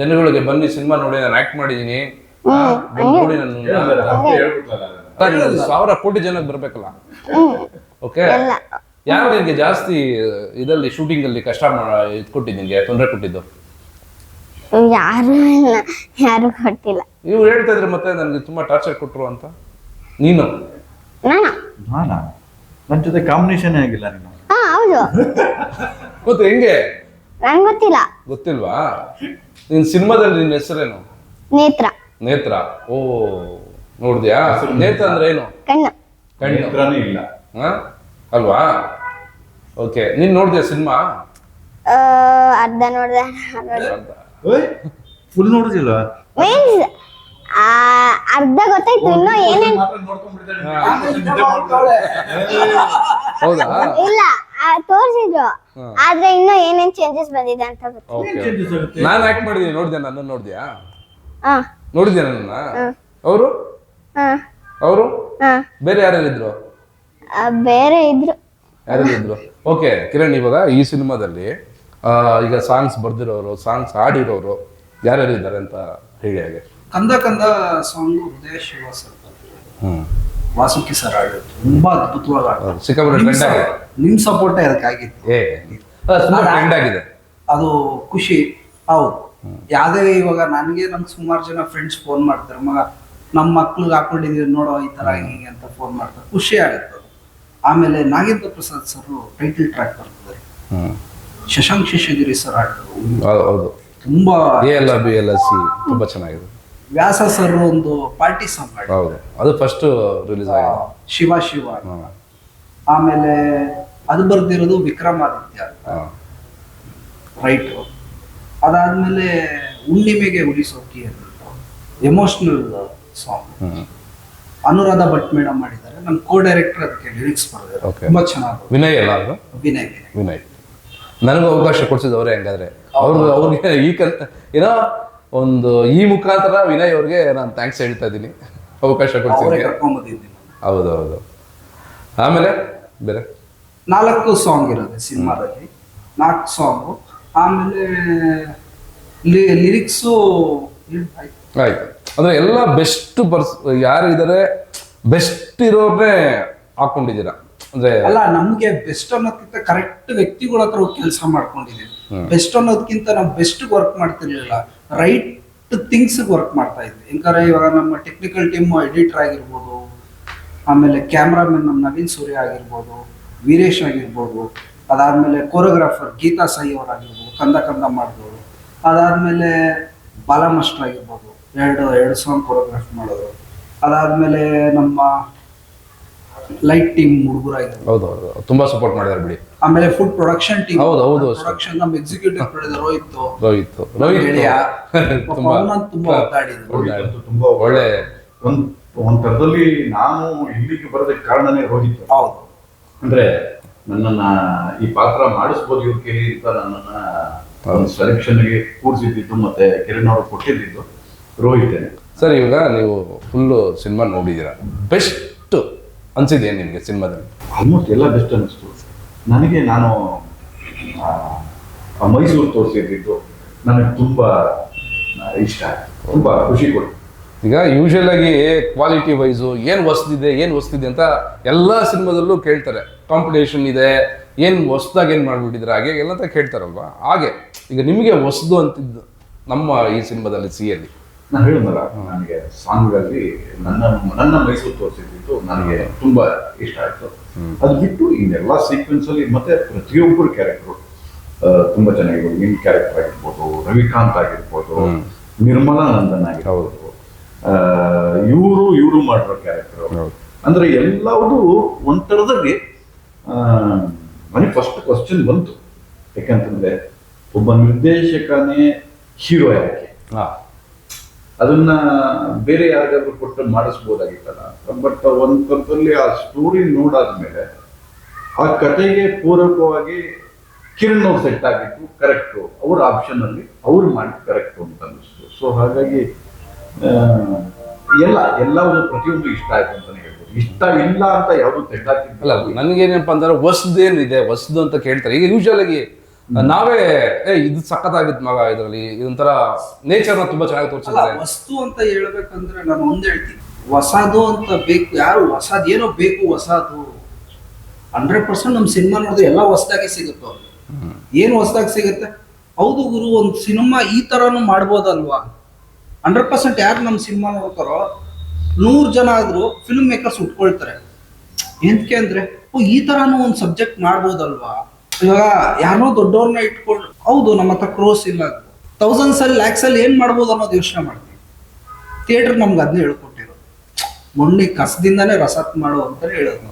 ಜನಗಳಿಗೆ ಬನ್ನಿ ಸಿನಿಮಾ ನೋಡಿ ನಾನು ಆಕ್ಟ್ ಮಾಡಿದೀನಿ. ನೋಡಿ ನಾನು ಸಾವಿರ ಕೋಟಿ ಜನಕ್ಕೆ ಬರ್ಬೇಕಲ್ಲ. ಓಕೆ ಎಲ್ಲ. ಯಾರು ನಿಮಗೆ ಜಾಸ್ತಿ ಇದರಲ್ಲಿ ಶೂಟಿಂಗ್ ಅಲ್ಲಿ ಕಷ್ಟ ಇದು ಕೊಟ್ಟಿದ್ದು ನಿನ್ಗೆ ತೊಂದರೆ ಕೊಟ್ಟಿದ್ದು? ಯಾರು ಇಲ್ಲ ಯಾರು ಕೊಟ್ಟಿಲ್ಲ. ನೀವು ಹೇಳ್ತಾ ಇದ್ರೆ ಮತ್ತೆ ನನಗೆ ತುಂಬಾ ಟಾರ್ಚರ್ ಕೊಟ್ರು ಅಂತ. ನೀನು? ನಾನು? ನಾನಾ? ನನ್ನ ಜೊತೆ ಕಾಂಬಿನೇಷನ್ ಆಗಿಲ್ಲ ನೀನು. ಹಾ ಹೌದು. ಮತ್ತೆ ಹೆಂಗೆ? ನಂಗೆ ಗೊತ್ತಿಲ್ಲ. ಗೊತ್ತಿಲ್ವಾ? ನಿನ್ ಸಿನಿಮಾದಲ್ಲಿ ನಿನ್ನ ಹೆಸರೇನು? ನೇತ್ರ. ನೇತ್ರ. ಓ ನೋಡಿದ್ಯಾ? ನೇತ್ರ ಅಂದ್ರೆ ಏನು? ಕಣ್ಣು. ಕಣ್ಣು. ಇಲ್ಲ. ಹಾ? ಅಲ್ವಾ? ಓಕೆ ನೀನ್ ನೋಡಿದೆ ಸಿನಿಮಾ? ಆ, ಅರ್ಧ ನೋಡ್ದೆ ಫುಲ್ ನೋಡುದಿಲ್ಲ ಮೀನ್ಸ್ ಅರ್ಧ ಗೊತ್ತಾಯ್ತು ಇನ್ನೂ ಏನೇನ್ ಹೌದಾ? ಇಲ್ಲ ಆ, ತೋರ್ಸಿದ್ರು. ಆದ್ರೆ ಇನ್ನೂ ಏನೇನ್ ಚೇಂಜಸ್ ಬಂದಿದೆ ಅಂತ ಗೊತ್ತು ಓಕೆ ನಾನು ಆಕ್ಟ್ ಮಾಡಿದೀನಿ ನೋಡಿದೆ ನನ್ನ ನೋಡಿದ್ಯಾ? ಆ, ನೋಡಿದ್ಯಾ ನನ್ನ ಅವರು? ಆ, ಅವರು? ಹಾ. ಬೇರೆ ಯಾರ್ಯಾರಿದ್ರು? ಆ, ಬೇರೆ ಇದ್ರು. ಯಾರಿದ್ರು ಓಕೆ ಕಿರಣ್ ಇವಾಗ ಈ ಸಿನಿಮಾದಲ್ಲಿ ಆ, ಈಗ ಸಾಂಗ್ಸ್ ಬರ್ದಿರೋರು ಸಾಂಗ್ಸ್ ಹಾಡಿರೋರು ಯಾರ್ಯಾರು ಇದ್ದಾರೆ ಅಂತ ಹೇಳಿ ಹಾಗೆ. ಕಂದ ಕಂದ ಸಾಂಗ್ ಉದಯ ಶಿವ ಸರ್ ಹ್ಮ್. ವಾಸುಕಿ ಸರ್ ಹಾಡು ತುಂಬಾ ಅದ್ಭುತವಾಗಿ ಹಾಡು. ಹೌದು, ಸಿಕ್ಕಾಪಟ್ಟೆ ಆಗಿದೆ. ನಿಮ್ ಸಪೋರ್ಟೇ ಅದಕ್ಕಾಗಿತ್ತು ಏ ಟ್ರೆಂಡ್ ಆಗಿದೆ. ಅದು ಖುಷಿ. ಹೌದು. ಯಾವ್ದೇ ಇವಾಗ ನನಗೆ ನಂಗೆ ಸುಮಾರು ಜನ ಫ್ರೆಂಡ್ಸ್ ಫೋನ್ ಮಾಡ್ತಾರೆ. ಮಗ ನಮ್ಮ ಮಕ್ಳಿಗೆ ಹಾಕೊಂಡಿದೀವಿ ನೋಡೋ ಈ ತರ ಹಿಂಗೆ ಅಂತ ಫೋನ್ ಮಾಡ್ತಾರೆ. ಖುಷಿ ಆಗುತ್ತೆ. ಆಮೇಲೆ Nagendra Prasad sir title track ಬರ್ತಿದ್ದಾರೆ ಶಶಾಂಕ್ ಶೇಷಗಿರಿ ಸರ್ ಹೌದು ತುಂಬಾ A L B L C ತುಂಬಾ ಚೆನ್ನಾಗಿದೆ. ವ್ಯಾಸ ಸರ್ ಒಂದು ಪಾರ್ಟಿ ಸಾಂಗ್ ಹೌದು ಅದು ಫಸ್ಟ್ ರಿಲೀಸ್ ಆಗಿದೆ. ಶಿವ ಶಿವ. ಆಮೇಲೆ ಅದು ಬರ್ದಿರೋದು ವಿಕ್ರಮಾದಿತ್ಯ. ರೈಟ್ ಅದಾದ್ಮೇಲೆ ಹುಣ್ಣಿಮೆಗೆ ಉಳಿಸೋಕೆ emotional song Anuradha Bhat madam ಮಾಡಿದ್ದಾರೆ. ನನ್ನ ಕೋ ಡೈರೆಕ್ಟರ್ ಅದಕ್ಕೆ ಲಿರಿಕ್ಸ್ Okay. ತುಂಬಾ ಚೆನ್ನಾಗಿ ವಿನಯ್ ಅಲ್ಲ ಅದು ವಿನಯ್ ವಿನಯ್. ನನಗೆ ಅವಕಾಶ ಕೊಡ್ಸಿದ್ದು ಅವರೇ ಹಂಗಾದ್ರೆ ಅವ್ರು ಅವ್ರಿಗೆ ಈ ಕನ್ ಏನೋ ಒಂದು ಈ ಮುಖಾಂತರ ವಿನಯ್ ಅವ್ರಿಗೆ ನಾನು ಥ್ಯಾಂಕ್ಸ್ ಹೇಳ್ತಾ ಇದ್ದೀನಿ. ಅವಕಾಶ ಅವರೇ ಕೊಡ್ಸಿದ್ದಕ್ಕೆ. ಕರ್ಕೊಂಬಂದಿದ್ದೀನಿ. ಹೌದು ಹೌದು. ಆಮೇಲೆ ಬೇರೆ? ನಾಲ್ಕು ಸಾಂಗ್ ಇರೋದು ಸಿನಿಮಾದಲ್ಲಿ. ನಾಲ್ಕು ಸಾಂಗು ಆಮೇಲೆ ಲಿರಿಕ್ಸು ಆಯ್ತು. ಅಂದ್ರೆ ಎಲ್ಲ ಬೆಸ್ಟ್ ಪರ್ಸ್ ಯಾರು ಇದ್ದಾರೆ ಬೆಸ್ಟ್ ಇರೋರ್ನೇ ಹಾಕೊಂಡಿದ್ದೀರಾ? ಅಂದ್ರೆ ಅಲ್ಲ ನಮ್ಗೆ ಬೆಸ್ಟ್ ಅನ್ನೋದಕ್ಕಿಂತ ಕರೆಕ್ಟ್ ವ್ಯಕ್ತಿಗಳ ಹತ್ರ ಕೆಲಸ ಮಾಡ್ಕೊಂಡಿದೀವಿ. ಬೆಸ್ಟ್ ಅನ್ನೋದಕ್ಕಿಂತ ನಾವು ಬೆಸ್ಟ್ ವರ್ಕ್ ಮಾಡ್ತಿರ್ಲಿಲ್ಲ. ರೈಟ್ ಥಿಂಗ್ಸ್ ವರ್ಕ್ ಮಾಡ್ತಾ ಇದ್ವಿ. ಹೆಂಗಾರೆ ಇವಾಗ ನಮ್ಮ ಟೆಕ್ನಿಕಲ್ ಟೀಮ್ ಎಡಿಟರ್ ಆಗಿರ್ಬೋದು ಆಮೇಲೆ ಕ್ಯಾಮ್ರಾಮನ್ ನಮ್ಮ ನವೀನ್ ಸೂರ್ಯ ಆಗಿರ್ಬೋದು ವೀರೇಶ್ ಆಗಿರ್ಬೋದು ಅದಾದ್ಮೇಲೆ ಕೋರಿಯೋಗ್ರಾಫರ್ ಗೀತಾ ಸಾಯಿ ಅವರಾಗಿರ್ಬೋದು ಕಂದ ಕಂದ ಮಾಡಿದವರು. ಅದಾದ್ಮೇಲೆ ಬಾಲ ಮಾಸ್ಟರ್ ಆಗಿರ್ಬೋದು ಎರಡು ಎರಡು ಸಾಂಗ್ ಕೊರಿಯೋಗ್ರಾಫ್ ಮಾಡೋದು. ಅದಾದ್ಮೇಲೆ ನಮ್ಮ ಲೈಟ್ ಟೀಮ್ ಹುಡುಗರಾಗಿದ್ರು ಹೌದು ಹೌದು ತುಂಬಾ ಸಪೋರ್ಟ್ ಮಾಡಿದಾರೆ ಬಿಡಿ. ಆಮೇಲೆ ಫುಡ್ ಪ್ರೊಡಕ್ಷನ್ ಟೀಮ್ ಹೌದು, ಹೌದು. ಪ್ರೊಡಕ್ಷನ್ ನಮ್ಮ ಎಕ್ಸಿಕ್ಯೂಟಿವ್ ಪ್ರೊಡ್ಯೂಸರ್ ರೋಹಿತ್. ರೋಹಿತ್ ರೋಹಿತ್. ತುಂಬಾ ತುಂಬಾ ಒತ್ತಾಡಿದ್ರು ತುಂಬಾ ಒಳ್ಳೆ ಒಂದ್ ಒಂದ್ ತರದಲ್ಲಿ ನಾನು ಇಲ್ಲಿಗೆ ಬರೋದಕ್ಕೆ ಕಾರಣನೇ ರೋಹಿತ್. ಹೌದು. ಅಂದ್ರೆ ನನ್ನನ್ನ ಈ ಪಾತ್ರ ಮಾಡಿಸ್ಬೋದು ಇವ್ರ ಕೇಳಿ ಅಂತ ನನ್ನನ್ನ ಸೆಲೆಕ್ಷನ್ಗೆ ಕೂರಿಸಿದ್ದು ಮತ್ತೆ ಕಿರಣ್ ಅವರು ಕೊಟ್ಟಿದ್ದು. ರೋಹಿತೇನೆ ಸರ್ ಇವಾಗ ನೀವು ಫುಲ್ಲು ಸಿನಿಮಾ ನೋಡಿದ್ದೀರಾ ಬೆಸ್ಟ್ ಅನಿಸಿದೆಯೇ ನಿಮಗೆ ಸಿನಿಮಾದಲ್ಲಿ ಆಲ್ಮೋಸ್ಟ್ ಎಲ್ಲ ಬೆಸ್ಟ್ ಅನ್ನಿಸ್ತು ನನಗೆ ನಾನು ಮೈಸೂರು ತೋರಿಸಿದ್ದು ನನಗೆ ತುಂಬ ಇಷ್ಟ ಆಯಿತು. ತುಂಬ ಖುಷಿ ಕೊಡ್ತು. ಈಗ ಯೂಶಲ್ ಆಗಿ ಕ್ವಾಲಿಟಿ ವೈಸು ಏನು ಹೊಸ್ದಿದೆ ಏನು ಹೊಸ್ತಿದೆ ಅಂತ ಎಲ್ಲ ಸಿನಿಮಾದಲ್ಲೂ ಕೇಳ್ತಾರೆ. ಕಾಂಪಿಟೇಷನ್ ಇದೆ ಏನು ಹೊಸ್ದಾಗಿ ಏನು ಮಾಡಿಬಿಟ್ಟಿದ್ರೆ ಹಾಗೆ ಎಲ್ಲ ಕೇಳ್ತಾರಲ್ವಾ? ಹಾಗೆ ಈಗ ನಿಮಗೆ ಹೊಸ್ದು ಅಂತಿದ್ದು ನಮ್ಮ ಈ ಸಿನಿಮಾದಲ್ಲಿ ಸಿ ಅಲ್ಲಿ. ನಾನು ಹೇಳಿದ್ನಲ್ಲ ನನಗೆ ಸಾಂಗ್ ಅಲ್ಲಿ ನನ್ನ ನನ್ನ ಮೈಸೂರು ತೋರಿಸಿದ್ದು ನನಗೆ ತುಂಬಾ ಇಷ್ಟ ಆಯ್ತು. ಅದು ಬಿಟ್ಟು ಇನ್ನೆಲ್ಲ ಸೀಕ್ವೆನ್ಸ್ ಅಲ್ಲಿ ಮತ್ತೆ ಪ್ರತಿಯೊಬ್ಬರು ಕ್ಯಾರೆಕ್ಟರ್ ತುಂಬಾ ಚೆನ್ನಾಗಿರ್ಬೋದು. ನಿಮ್ ಕ್ಯಾರೆಕ್ಟರ್ ಆಗಿರ್ಬೋದು ರವಿಕಾಂತ್ ಆಗಿರ್ಬೋದು. ನಿರ್ಮಲಾ ನಂದನ್ ಆಗಿರ್ಬೋದು. ಇವರು ಇವರು ಮಾಡಿರೋ ಕ್ಯಾರೆಕ್ಟರ್. ಅಂದ್ರೆ ಎಲ್ಲವುದು ಒಂಥರದಲ್ಲಿ ನನಗೆ ಫಸ್ಟ್ ಕ್ವಶನ್ ಬಂತು. ಯಾಕಂತಂದ್ರೆ ಒಬ್ಬ ನಿರ್ದೇಶಕನೇ ಹೀರೋ ಯಾಕೆ? ಹಾಂ. ಅದನ್ನ ಬೇರೆ ಯಾರಿಗಾದ್ರೂ ಕೊಟ್ಟು ಮಾಡಿಸ್ಬೋದಾಗಿತ್ತಲ್ಲ? ಬಟ್ ಒಂದ್ ಕಂತಲ್ಲಿ ಆ ಸ್ಟೋರಿ ನೋಡಾದ್ಮೇಲೆ ಆ ಕಥೆಗೆ ಪೂರಕವಾಗಿ ಕಿರಣ್ ಅವ್ರು ಸೆಟ್ ಆಗಿತ್ತು ಕರೆಕ್ಟ್ ಅವ್ರ ಆಪ್ಷನ್ ಅಲ್ಲಿ ಅವ್ರು ಮಾಡಿ ಕರೆಕ್ಟ್ ಅಂತ ಅನಿಸ್ತು ಸೊ ಹಾಗಾಗಿ ಎಲ್ಲ ಎಲ್ಲ ಎಲ್ಲವೂ ಪ್ರತಿಯೊಂದು ಇಷ್ಟ ಆಯ್ತು ಅಂತಾನೆ ಹೇಳ್ಬೋದು. ಇಷ್ಟ ಇಲ್ಲ ಅಂತ ಯಾವುದು ಅಲ್ಲ ತೆಗ್ದಾಕಿಲ್ಲ ನನಗೇನಪ್ಪ ಅಂದ್ರೆ ಹೊಸ್ದೇನಿದೆ ಹೊಸ್ದು ಅಂತ ಕೇಳ್ತಾರೆ. ಈಗ ಯೂಶುವಲ್ ಆಗಿ ನಾವೇ ಏ ಇದು ಸಖತ್ತಾಗಿತ್ತು ಮಗ ಇದರಲ್ಲಿ. ಇದೊಂಥರ ನೇಚರ್ನ ತುಂಬಾ ಚೆನ್ನಾಗಿ ತೋರಿಸಿದ್ದಾರೆ. ವಸ್ತು ಅಂತ ಹೇಳ್ಬೇಕಂದ್ರೆ ನಾನು ಒಂದ್ ಹೇಳ್ತೀನಿ. ಹೊಸದು ಅಂತ ಬೇಕು ಯಾರು ಹೊಸದ್ ಏನೋ ಬೇಕು ಹೊಸದು. ಹಂಡ್ರೆಡ್ ಪರ್ಸೆಂಟ್ ನಮ್ಮ ಸಿನಿಮಾ ನೋಡಿದ್ರೆ ಎಲ್ಲ ಹೊಸದಾಗೆ ಸಿಗುತ್ತೆ ಅವ್ರಿಗೆ. ಏನು ಹೊಸದಾಗಿ ಸಿಗುತ್ತೆ? ಹೌದು ಗುರು ಒಂದು ಸಿನಿಮಾ ಈ ತರಾನು ಮಾಡ್ಬೋದಲ್ವಾ? ಹಂಡ್ರೆಡ್ ಪರ್ಸೆಂಟ್ ಯಾರು ನಮ್ಮ ಸಿನಿಮಾ ನೋಡ್ತಾರೋ ನೂರು ಜನ ಆದ್ರೂ ಫಿಲ್ಮ್ ಮೇಕರ್ಸ್ ಉಟ್ಕೊಳ್ತಾರೆ ಎಂತಕ್ಕೆ ಅಂದ್ರೆ ಓ ಈ ತರಾನು ಒಂದು ಸಬ್ಜೆಕ್ಟ್ ಮಾಡ್ಬೋದಲ್ವಾ? ಇವಾಗ ಯಾರೋ ದೊಡ್ಡವ್ರನ್ನ ಇಟ್ಕೊಂಡು ಹೌದು ನಮ್ಮ ಹತ್ರ ಕ್ರೋಸ್ ಇಲ್ಲ ತೌಸಂಡ್ಸ್ ಅಲ್ಲಿ ಲ್ಯಾಕ್ಸ್ ಅಲ್ಲಿ ಏನ್ ಮಾಡ್ಬೋದು ಅನ್ನೋದು ಯೋಚನೆ ಮಾಡ್ತೀವಿ ಥಿಯೇಟರ್ ನಮ್ಗೆ ಅದನ್ನೇ ಹೇಳ್ಕೊಟ್ಟಿರೋದು. ಮೊನ್ನೆ ಕಸದಿಂದಾನೇ ರಸತ್ ಮಾಡು ಅಂತ ಹೇಳೋದು.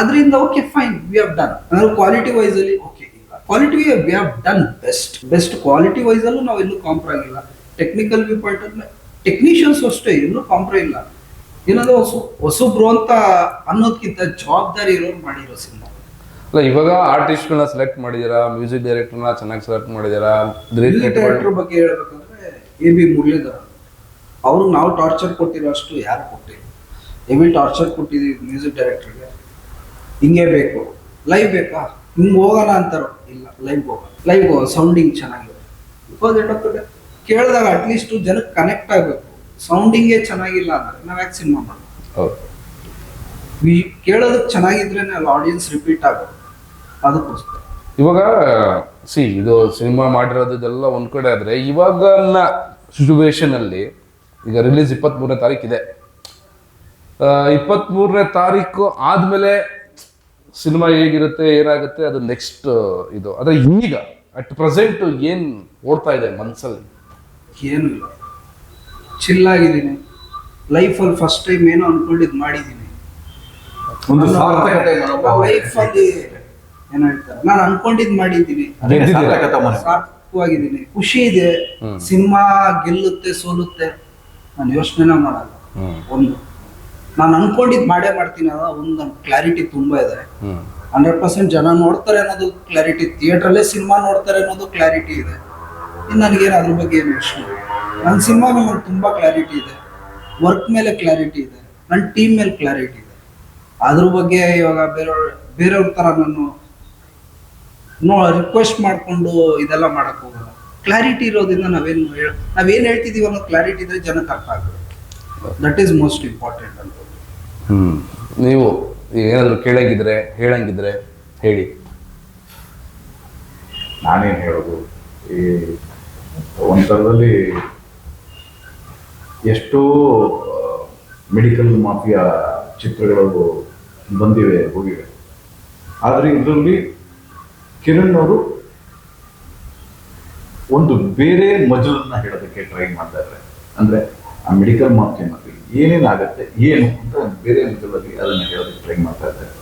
ಅದರಿಂದ. Okay fine we have done ಅಂದ್ರೆ ಕ್ವಾಲಿಟಿ ವೈಸ್ ಅಲ್ಲಿ okay quality we have done best best quality wise ಅಲ್ಲೂ ನಾವು ಇನ್ನೂ ಕಾಂಪ್ರ ಆಗಿಲ್ಲ. ಟೆಕ್ನಿಕಲ್ ವ್ಯೂ ಪಾಯಿಂಟ್ ಅಂದ್ರೆ ಟೆಕ್ನಿಷಿಯನ್ಸ್ ಅಷ್ಟೇ ಇನ್ನೂ ಕಾಂಪ್ರ ಇಲ್ಲ. ಏನಂದ್ರೆ ಹೊಸ ಹೊಸಬ್ರು ಅಂತ ಅನ್ನೋದಕ್ಕಿಂತ ಜವಾಬ್ದಾರಿ ಇರೋರು ಮಾಡಿರೋ ಸಿನಿಮಾ ಅಲ್ಲ ಇವಾಗ ಆರ್ಟಿಸ್ಟ್ಗಳನ್ನ ಸೆಲೆಕ್ಟ್ ಮಾಡಿದ್ದೀರಾ ಮ್ಯೂಸಿಕ್ ಡೈರೆಕ್ಟರ್ನ ಚೆನ್ನಾಗಿ ಸೆಲೆಕ್ಟ್ ಮಾಡಿದ್ದೀರಾ? ಡೈರೆಕ್ಟರ್ ಬಗ್ಗೆ ಹೇಳ್ಬೇಕಂದ್ರೆ ಎ ಬಿ ಮುರಳೀಧರ್ ಅವ್ರು. ನಾವು ಟಾರ್ಚರ್ ಕೊಟ್ಟಿರೋ ಅಷ್ಟು ಯಾರು ಕೊಟ್ಟಿಲ್ಲ. ಬಿ ಟಾರ್ಚರ್ ಕೊಟ್ಟಿದ್ದೀವಿ ಮ್ಯೂಸಿಕ್ ಡೈರೆಕ್ಟರ್ಗೆ ಹಿಂಗೆ ಬೇಕು ಲೈವ್ ಬೇಕಾ? ಹಿಂಗೆ ಹೋಗೋಣ ಅಂತಾರೋ? ಇಲ್ಲ ಲೈವ್ ಹೋಗೋಣ. ಲೈವ್ ಹೋಗೋ ಸೌಂಡಿಂಗ್ ಚೆನ್ನಾಗಿದೆ. ಬಿಕಾಸ್ ಇಟ್ ಆಫ್ ಕೇಳಿದಾಗ ಅಟ್ಲೀಸ್ಟ್ ಜನಕ್ಕೆ ಕನೆಕ್ಟ್ ಆಗಬೇಕು. ಸೌಂಡಿಂಗೇ ಚೆನ್ನಾಗಿಲ್ಲ ಅಂದ್ರೆ ನಾವು ಯಾಕೆ ಸಿನಿಮಾ ಮಾಡೋದು? ಕೇಳೋದಕ್ಕೆ ಚೆನ್ನಾಗಿದ್ರೆ ಅಲ್ಲಿ ಆಡಿಯನ್ಸ್ ರಿಪೀಟ್ ಆಗೋದು ಅದಕ್ಕೋಸ್ಕರ. ಇವಾಗ ಸಿ ಇದು ಸಿನಿಮಾ ಮಾಡಿರೋದೆಲ್ಲ ಒಂದ್ ಕಡೆ ಆದ್ರೆ ಇವಾಗ ಸಿಚುವೇಶನ್ ಅಲ್ಲಿ ಈಗ ರಿಲೀಸ್ ಇಪ್ಪತ್ತ್ಮೂರನೇ ತಾರೀಕು ಇದೆ. ಇಪ್ಪತ್ತ್ಮೂರನೇ ತಾರೀಕು ಆದ್ಮೇಲೆ ಸಿನಿಮಾ ಹೇಗಿರುತ್ತೆ ಏನಾಗುತ್ತೆ ಅದು ನೆಕ್ಸ್ಟ್ ಇದು. ಆದ್ರೆ ಈಗ ಅಟ್ ಪ್ರೆಸೆಂಟ್ ಏನು ಓಡ್ತಾ ಇದೆ ಮನ್ಸಲ್ಲಿ? ಏನು ಇಲ್ಲ. ಚಿಲ್ಲಾಗಿದ್ದೀನಿ ಲೈಫಲ್ಲಿ ಫಸ್ಟ್ ಟೈಮ್ ಏನೋ ಅನ್ಕೊಂಡಿದ್ದು ಮಾಡಿದ್ದೀನಿ. ಒಂದು ಲೈಫಲ್ಲಿ ಏನ್ ಹೇಳ್ತಾರೆ. ನಾನು ಅನ್ಕೊಂಡಿದ್ ಮಾಡಿದ್ದೀನಿ. ಸಾರ್ಥಕವಾಗಿದ್ದೀನಿ. ಖುಷಿ ಇದೆ. ಸಿನಿಮಾ ಗೆಲ್ಲುತ್ತೆ ಸೋಲುತ್ತೆ. ನಾನು ಯೋಚನೆ ಮಾಡಲ್ಲ. ಒಂದು. ನಾನು ಅನ್ಕೊಂಡಿದ್ ಮಾಡೇ ಮಾಡ್ತೀನಿ ಅನ್ನೋ ಒಂದು ಕ್ಲಾರಿಟಿ ತುಂಬಾ ಇದೆ. ಹಂಡ್ರೆಡ್ ಪರ್ಸೆಂಟ್ ಜನ ನೋಡ್ತಾರೆ ಅನ್ನೋದು ಕ್ಲಾರಿಟಿ ಥಿಯೇಟ್ರಲ್ಲೇ ಸಿನಿಮಾ ನೋಡ್ತಾರೆ ಅನ್ನೋದು ಕ್ಲಾರಿಟಿ ಇದೆ. ಇನ್ನು ನನಗೇನು ಅದ್ರ ಬಗ್ಗೆ ಏನು ಯೋಚನೆ ನನ್ನ ಸಿನಿಮಾ ಮೇಲೆ ತುಂಬ ಕ್ಲಾರಿಟಿ ಇದೆ. ವರ್ಕ್ ಮೇಲೆ ಕ್ಲಾರಿಟಿ ಇದೆ. ನನ್ನ ಟೀಮ್ ಮೇಲೆ ಕ್ಲಾರಿಟಿ ಇದೆ. ಅದ್ರ ಬಗ್ಗೆ ಇವಾಗ ಬೇರೆಯವ್ರ ಬೇರೆಯವ್ರ ಥರ ನಾನು ನೋ ರಿಕ್ವೆಸ್ಟ್ ಮಾಡಿಕೊಂಡು ಇದೆಲ್ಲ ಮಾಡಕ್ ಹೋಗಲ್ಲ. ಕ್ಲಾರಿಟಿ ಇರೋದ್ರಿಂದ ನಾವೇನು ನಾವೇನು ಹೇಳ್ತಿದೀವಿ ಅನ್ನೋ ಕ್ಲಾರಿಟಿ ಇದ್ರೆ ಜನಕ್ಕೆ ಅರ್ಥ ಆಗುತ್ತೆ. ದಟ್ ಈಸ್ ಮೋಸ್ಟ್ ಇಂಪಾರ್ಟೆಂಟ್ ಅಂತ. ಹ್ಮ್. ನೀವು ಏನಾದರೂ ಏನಾದ್ರು ಕೇಳಂಗಿದ್ರೆ ಹೇಳಂಗಿದ್ರೆ ಹೇಳಿ. ನಾನೇನು ಹೇಳೋದು? ಈ ಒಂಥರದಲ್ಲಿ ಎಷ್ಟೋ ಮೆಡಿಕಲ್ ಮಾಫಿಯಾ ಚಿತ್ರಗಳು ಬಂದಿವೆ ಹೋಗಿವೆ. ಆದರೆ ಇದರಲ್ಲಿ ಕಿರಣ್ ಅವರು ಒಂದು ಬೇರೆ ಮಜಲನ್ನ ಹೇಳೋದಕ್ಕೆ ಟ್ರೈ ಮಾಡ್ತಾ ಇದ್ದಾರೆ. ಅಂದ್ರೆ ಆ ಮೆಡಿಕಲ್ ಮಾಧ್ಯಮದಲ್ಲಿ ಏನೇನಾಗುತ್ತೆ ಏನು ಅಂತ ಬೇರೆ ಮಜಲಲ್ಲಿ ಅದನ್ನ ಹೇಳೋದಕ್ಕೆ ಟ್ರೈ ಮಾಡ್ತಾ ಇದ್ದಾರೆ.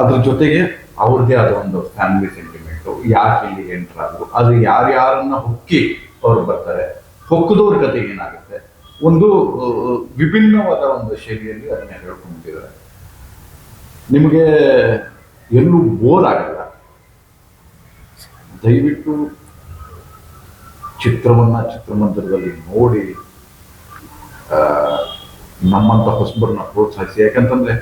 ಅದ್ರ ಜೊತೆಗೆ ಅವ್ರದ್ದೇ ಆದ ಒಂದು ಫ್ಯಾಮಿಲಿ ಸೆಂಟಿಮೆಂಟು ಯಾಕೆ ಇಲ್ಲಿ ಎಂಟರ್ ಆದ್ರು, ಅದು ಯಾರ್ಯಾರನ್ನ ಹೊಕ್ಕಿ ಅವ್ರು ಬರ್ತಾರೆ. ಹೊಕ್ಕದವ್ರ ಕತೆ ಏನಾಗುತ್ತೆ, ಒಂದು ವಿಭಿನ್ನವಾದ ಒಂದು ಶೈಲಿಯಲ್ಲಿ ಅದನ್ನ ಹೇಳ್ಕೊಂಡಿದ್ದಾರೆ ನಿಮಗೆ ಎಲ್ಲೂ ಬೋರ್ ಆಗಲ್ಲ. ದಯವಿಟ್ಟು ಚಿತ್ರವನ್ನ ಚಿತ್ರಮಂದಿರದಲ್ಲಿ ನೋಡಿ ನಮ್ಮಂತ ಹೊಸಬರನ್ನ ಪ್ರೋತ್ಸಾಹಿಸಿ. ಯಾಕಂತಂದ್ರೆ